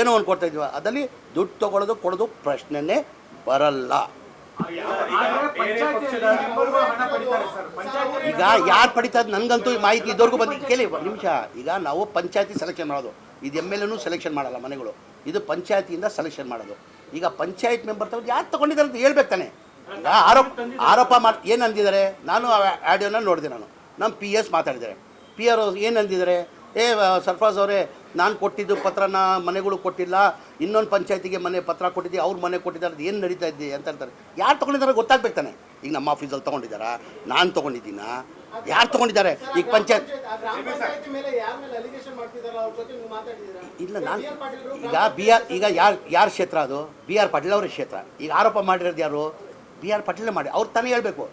ಏನೋ ಒಂದು ಕೊಡ್ತಾ ಇದೀವ. ಅದರಲ್ಲಿ ದುಡ್ಡು ತೊಗೊಳೋದು ಕೊಡೋದು ಪ್ರಶ್ನೆನೇ ಬರಲ್ಲ. ಈಗ ಯಾರು ಪಡಿತಾ ನನಗಂತೂ ಮಾಹಿತಿ ಇದ್ದವ್ರಿಗೂ ಬಂದು ಕೇಳಿ ನಿಮಿಷ. ಈಗ ನಾವು ಪಂಚಾಯತಿ ಸೆಲೆಕ್ಷನ್ ಮಾಡೋದು. ಇದು ಎಂ ಎಲ್ ಸೆಲೆಕ್ಷನ್ ಮಾಡಲ್ಲ ಮನೆಗಳು. ಇದು ಪಂಚಾಯತಿಯಿಂದ ಸೆಲೆಕ್ಷನ್ ಮಾಡೋದು. ಈಗ ಪಂಚಾಯತ್ ಮೆಂಬರ್ ತಗೊಂಡು ಯಾರು ತೊಗೊಂಡಿದ್ದಾರೆ ಅಂತ ಹೇಳ್ಬೇಕು ತಾನೆ. ಈಗ ಆರೋಪ ಆರೋಪ ಮಾಡಿ ಏನು ಅಂದಿದ್ದಾರೆ? ನಾನು ಆ ಆಡಿಯೋನ ನೋಡಿದೆ ನಾನು. ನಮ್ಮ ಪಿ ಎಸ್ ಮಾತಾಡಿದ್ದಾರೆ. ಪಿ ಆರ್ ಏನು ಅಂದಿದ್ದಾರೆ? ಏ ಸರ್ಫಾಜ್ ಅವರೇ ನಾನು ಕೊಟ್ಟಿದ್ದು ಪತ್ರನ ಮನೆಗಳು ಕೊಟ್ಟಿಲ್ಲ ಇನ್ನೊಂದು ಪಂಚಾಯತಿಗೆ ಮನೆ ಪತ್ರ ಕೊಟ್ಟಿದ್ದೆ ಅವ್ರ ಮನೆ ಕೊಟ್ಟಿದ್ದಾರೆ ಅದು ಏನು ನಡೀತಾ ಇದ್ದೆ ಅಂತ ಹೇಳ್ತಾರೆ. ಯಾರು ತೊಗೊಂಡಿದ್ದಾರೆ ಗೊತ್ತಾಗ್ಬೇಕು ತಾನೆ. ಈಗ ನಮ್ಮ ಆಫೀಸಲ್ಲಿ ತೊಗೊಂಡಿದ್ದಾರಾ? ನಾನು ತೊಗೊಂಡಿದ್ದೀನ? ಯಾರು ತೊಗೊಂಡಿದ್ದಾರೆ? ಈಗ ಪಂಚಾಯತ್ ಇಲ್ಲ ನಾನು ಈಗ ಬಿ ಆರ್ ಈಗ ಯಾರು ಯಾರ ಕ್ಷೇತ್ರ ಅದು? ಬಿ ಆರ್ ಪಾಟೀಲ್ ಅವರ ಕ್ಷೇತ್ರ. ಈಗ ಆರೋಪ ಮಾಡಿರೋದು ಯಾರು? ಬಿ ಆರ್ ಪಾಟೀಲ್ ಮಾಡಿ ಅವ್ರು ತಾನೇ ಹೇಳ್ಬೇಕು.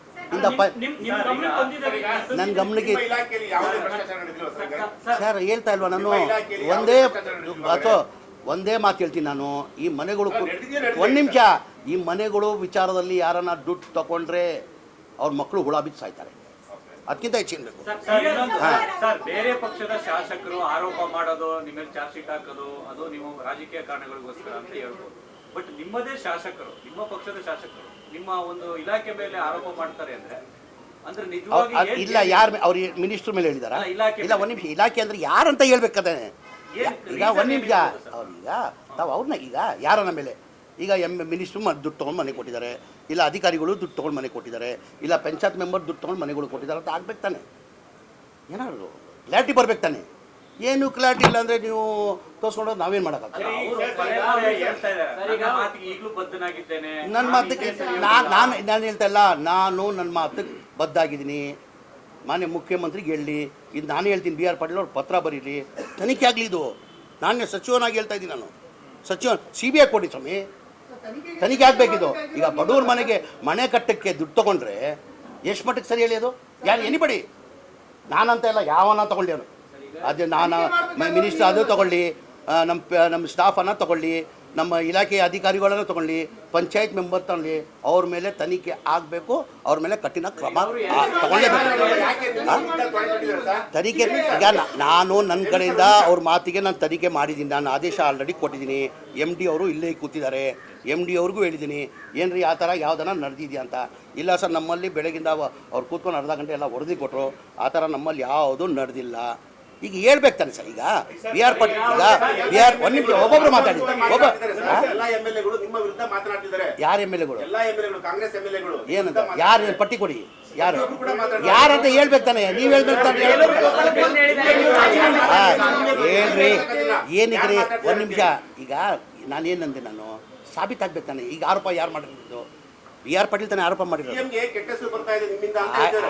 ನನ್ನ ಗಮನಕ್ಕೆ ಸರ್ ಸರ್ ಹೇಳ್ತಾ ಇಲ್ವಾ ನಾನು? ಒಂದೇ ಅಥವಾ ಒಂದೇ ಮಾತು ಹೇಳ್ತೀನಿ ನಾನು. ಈ ಮನೆಗಳು. ಒಂದು ನಿಮಿಷ. ಈ ಮನೆಗಳು ವಿಚಾರದಲ್ಲಿ ಯಾರನ್ನ ದುಡ್ಡು ತಗೊಂಡ್ರೆ ಅವ್ರ ಮಕ್ಕಳು ಹುಳ ಬಿದ್ದು ಸಾಯ್ತಾರೆ. ಅದಕ್ಕಿಂತ ಹೆಚ್ಚಿನ ಬೇಕು ಸರ್ ಸರ್ ಬೇರೆ ಪಕ್ಷದ ಶಾಸಕರು ಆರೋಪ ಮಾಡೋದು ನಿಮ್ಮ ಮೇಲೆ ಚಾರ್ಜ್ ಶೀಟ್ ಹಾಕೋದು ಅದು ನೀವು ರಾಜಕೀಯ ಕಾರಣಗಳಿಗೋಸ್ಕರ ಅಂತ ಹೇಳ್ಬೋದು. ಬಟ್ ನಿಮ್ಮದೇ ಶಾಸಕರು ನಿಮ್ಮ ಪಕ್ಷದ ಶಾಸಕರು ನಿಮ್ಮ ಒಂದು ಇಲಾಖೆ ಮೇಲೆ ಆರೋಪ ಮಾಡ್ತಾರೆ ಅಂದ್ರೆ ಇಲ್ಲ ಯಾರ ಅವ್ರ ಮಿನಿಸ್ಟ್ರ್ ಮೇಲೆ ಹೇಳಿದಾರ? ಇಲ್ಲ ಒಂದು ನಿಮಿಷ ಇಲಾಖೆ ಅಂದ್ರೆ ಯಾರಂತ ಹೇಳ್ಬೇಕಾದ್ರೆ ಈಗ ಒಂದ್ ನಿಮಿಷ? ಅವ್ರೀಗ ತಾವು ಅವ್ರನ್ನ ಈಗ ಯಾರನ್ನ ಮೇಲೆ? ಈಗ ಎಂ ಮಿನಿಸ್ಟ್ರು ದುಡ್ಡು ತಗೊಂಡು ಮನೆ ಕೊಟ್ಟಿದ್ದಾರೆ. ಇಲ್ಲ ಅಧಿಕಾರಿಗಳು ದುಡ್ಡು ತೊಗೊಂಡು ಮನೆ ಕೊಟ್ಟಿದ್ದಾರೆ. ಇಲ್ಲ ಪಂಚಾಯತ್ ಮೆಂಬರ್ ದುಡ್ಡು ತಗೊಂಡು ಮನೆಗಳು ಕೊಟ್ಟಿದ್ದಾರೆ ಅಂತ ಆಗ್ಬೇಕು ತಾನೆ. ಏನಾದ್ರು ಕ್ಲಾರಿಟಿ ಬರ್ಬೇಕು ತಾನೆ. ಏನು ಕ್ಲಾರಿಟಿ ಇಲ್ಲ ಅಂದರೆ ನೀವು ತೋರಿಸ್ಕೊಂಡು ನಾವೇನು ಮಾಡೋಕ್ಕಾಗಲ್ಲ. ನನ್ನ ಮಾತಕ್ಕೆ ಬದ್ಧನಾಗಿದ್ದೇನೆ. ನನ್ನ ಮಾತಿಗೆ ನಾನು ನಾನು ನಾನು ಹೇಳ್ತಾ ಇಲ್ಲ. ನಾನು ನನ್ನ ಮಾತಕ್ಕೆ ಬದ್ದಾಗಿದ್ದೀನಿ ಮಾನ್ಯ ಮುಖ್ಯಮಂತ್ರಿಗೆ ಹೇಳಿ. ಇದು ನಾನು ಹೇಳ್ತೀನಿ ಬಿ ಆರ್ ಪಾಟೀಲ್ ಅವ್ರು ಪತ್ರ ಬರೀಲಿ. ತನಿಖೆ ಆಗಲಿ ಇದು. ನಾನು ಸಚಿವನಾಗಿ ಹೇಳ್ತಾ ಇದ್ದೀನಿ ನಾನು. ಸಚಿವ ಸಿ ಬಿ ಐ ಕೊಡಿ ಸ್ವಾಮಿ. ತನಿಖೆ ಆಗ್ಬೇಕಿದು. ಈಗ ಬಡವ್ರ ಮನೆಗೆ ಮನೆ ಕಟ್ಟಕ್ಕೆ ದುಡ್ಡು ತಗೊಂಡ್ರೆ ಎಷ್ಟು ಮಟ್ಟಿಗೆ ಸರಿ ಹೇಳಿ ಅದು? ಯಾರು ಎನಿಬಡಿ ನಾನಂತ ಇಲ್ಲ ಯಾವನ ತಗೊಳ್ಳಿ ಅದೇ ನಾನು ಮಿನಿಸ್ಟರ್ ಅದು ತಗೊಳ್ಳಿ ನಮ್ಮ ನಮ್ಮ ಸ್ಟಾಫನ್ನು ತಗೊಳ್ಳಿ ನಮ್ಮ ಇಲಾಖೆಯ ಅಧಿಕಾರಿಗಳನ್ನ ತಗೊಳ್ಳಿ ಪಂಚಾಯತ್ ಮೆಂಬರ್ ತಗೊಳ್ಳಿ ಅವ್ರ ಮೇಲೆ ತನಿಖೆ ಆಗಬೇಕು ಅವ್ರ ಮೇಲೆ ಕಠಿಣ ಕ್ರಮ ತಗೊಳ್ಳೇಬೇಕು? ತನಿಖೆ ಈಗ ನಾನು ನನ್ನ ಕಡೆಯಿಂದ ಅವ್ರ ಮಾತಿಗೆ ನಾನು ತನಿಖೆ ಮಾಡಿದ್ದೀನಿ ನಾನು ಆದೇಶ ಆಲ್ರೆಡಿ ಕೊಟ್ಟಿದ್ದೀನಿ. ಎಂ ಡಿ ಅವರು ಇಲ್ಲೇ ಕೂತಿದ್ದಾರೆ. ಎಂ ಡಿ ಅವ್ರಿಗೂ ಹೇಳಿದ್ದೀನಿ ಏನು ರೀ ಆ ಥರ ಯಾವ್ದನ ನಡೆದಿದೆಯಾ ಅಂತ. ಇಲ್ಲ ಸರ್ ನಮ್ಮಲ್ಲಿ ಬೆಳಗಿಂದ ಅವ- ಅವ್ರು ಕೂತ್ಕೊಂಡು ಅರ್ಧ ಗಂಟೆ ಎಲ್ಲ ವರದಿ ಕೊಟ್ಟರು ಆ ಥರ ನಮ್ಮಲ್ಲಿ ಯಾವುದೂ ನಡೆದಿಲ್ಲ. ಈಗ ಹೇಳ್ಬೇಕು ತಾನೆ ಸರ್ ಈಗ ಬಿ ಆರ್ ಪಟ್ ಈಗ ಆರ್ ಒಂದು ನಿಮಿಷ ಒಬ್ಬೊಬ್ರು ಮಾತಾಡಿ. ಒಬ್ಬ ಯಾರು ಎಂ ಎಲ್ ಎಗಳು? ಏನಂತ? ಯಾರು ಪಟ್ಟಿ ಕೊಡಿ? ಯಾರು. ಯಾರಂತ ಹೇಳ್ಬೇಕು ತಾನೆ? ನೀವು ಹೇಳ್ಬೇಕು ತಾನೆ? ಹೇಳ್ರಿ. ಏನಿದ್ರಿ ಒಂದು ನಿಮಿಷ. ಈಗ ನಾನೇನಂದೆ ನಾನು? ಸಾಬೀತಾಗ್ಬೇಕು ತಾನೆ. ಈಗ ಆರೋಪ ಯಾರು ಮಾಡಿರೋದು? ಬಿ ಆರ್ ಪಾಟೀಲ್ ತಾನೆ ಆರೋಪ ಮಾಡಿರೋದು.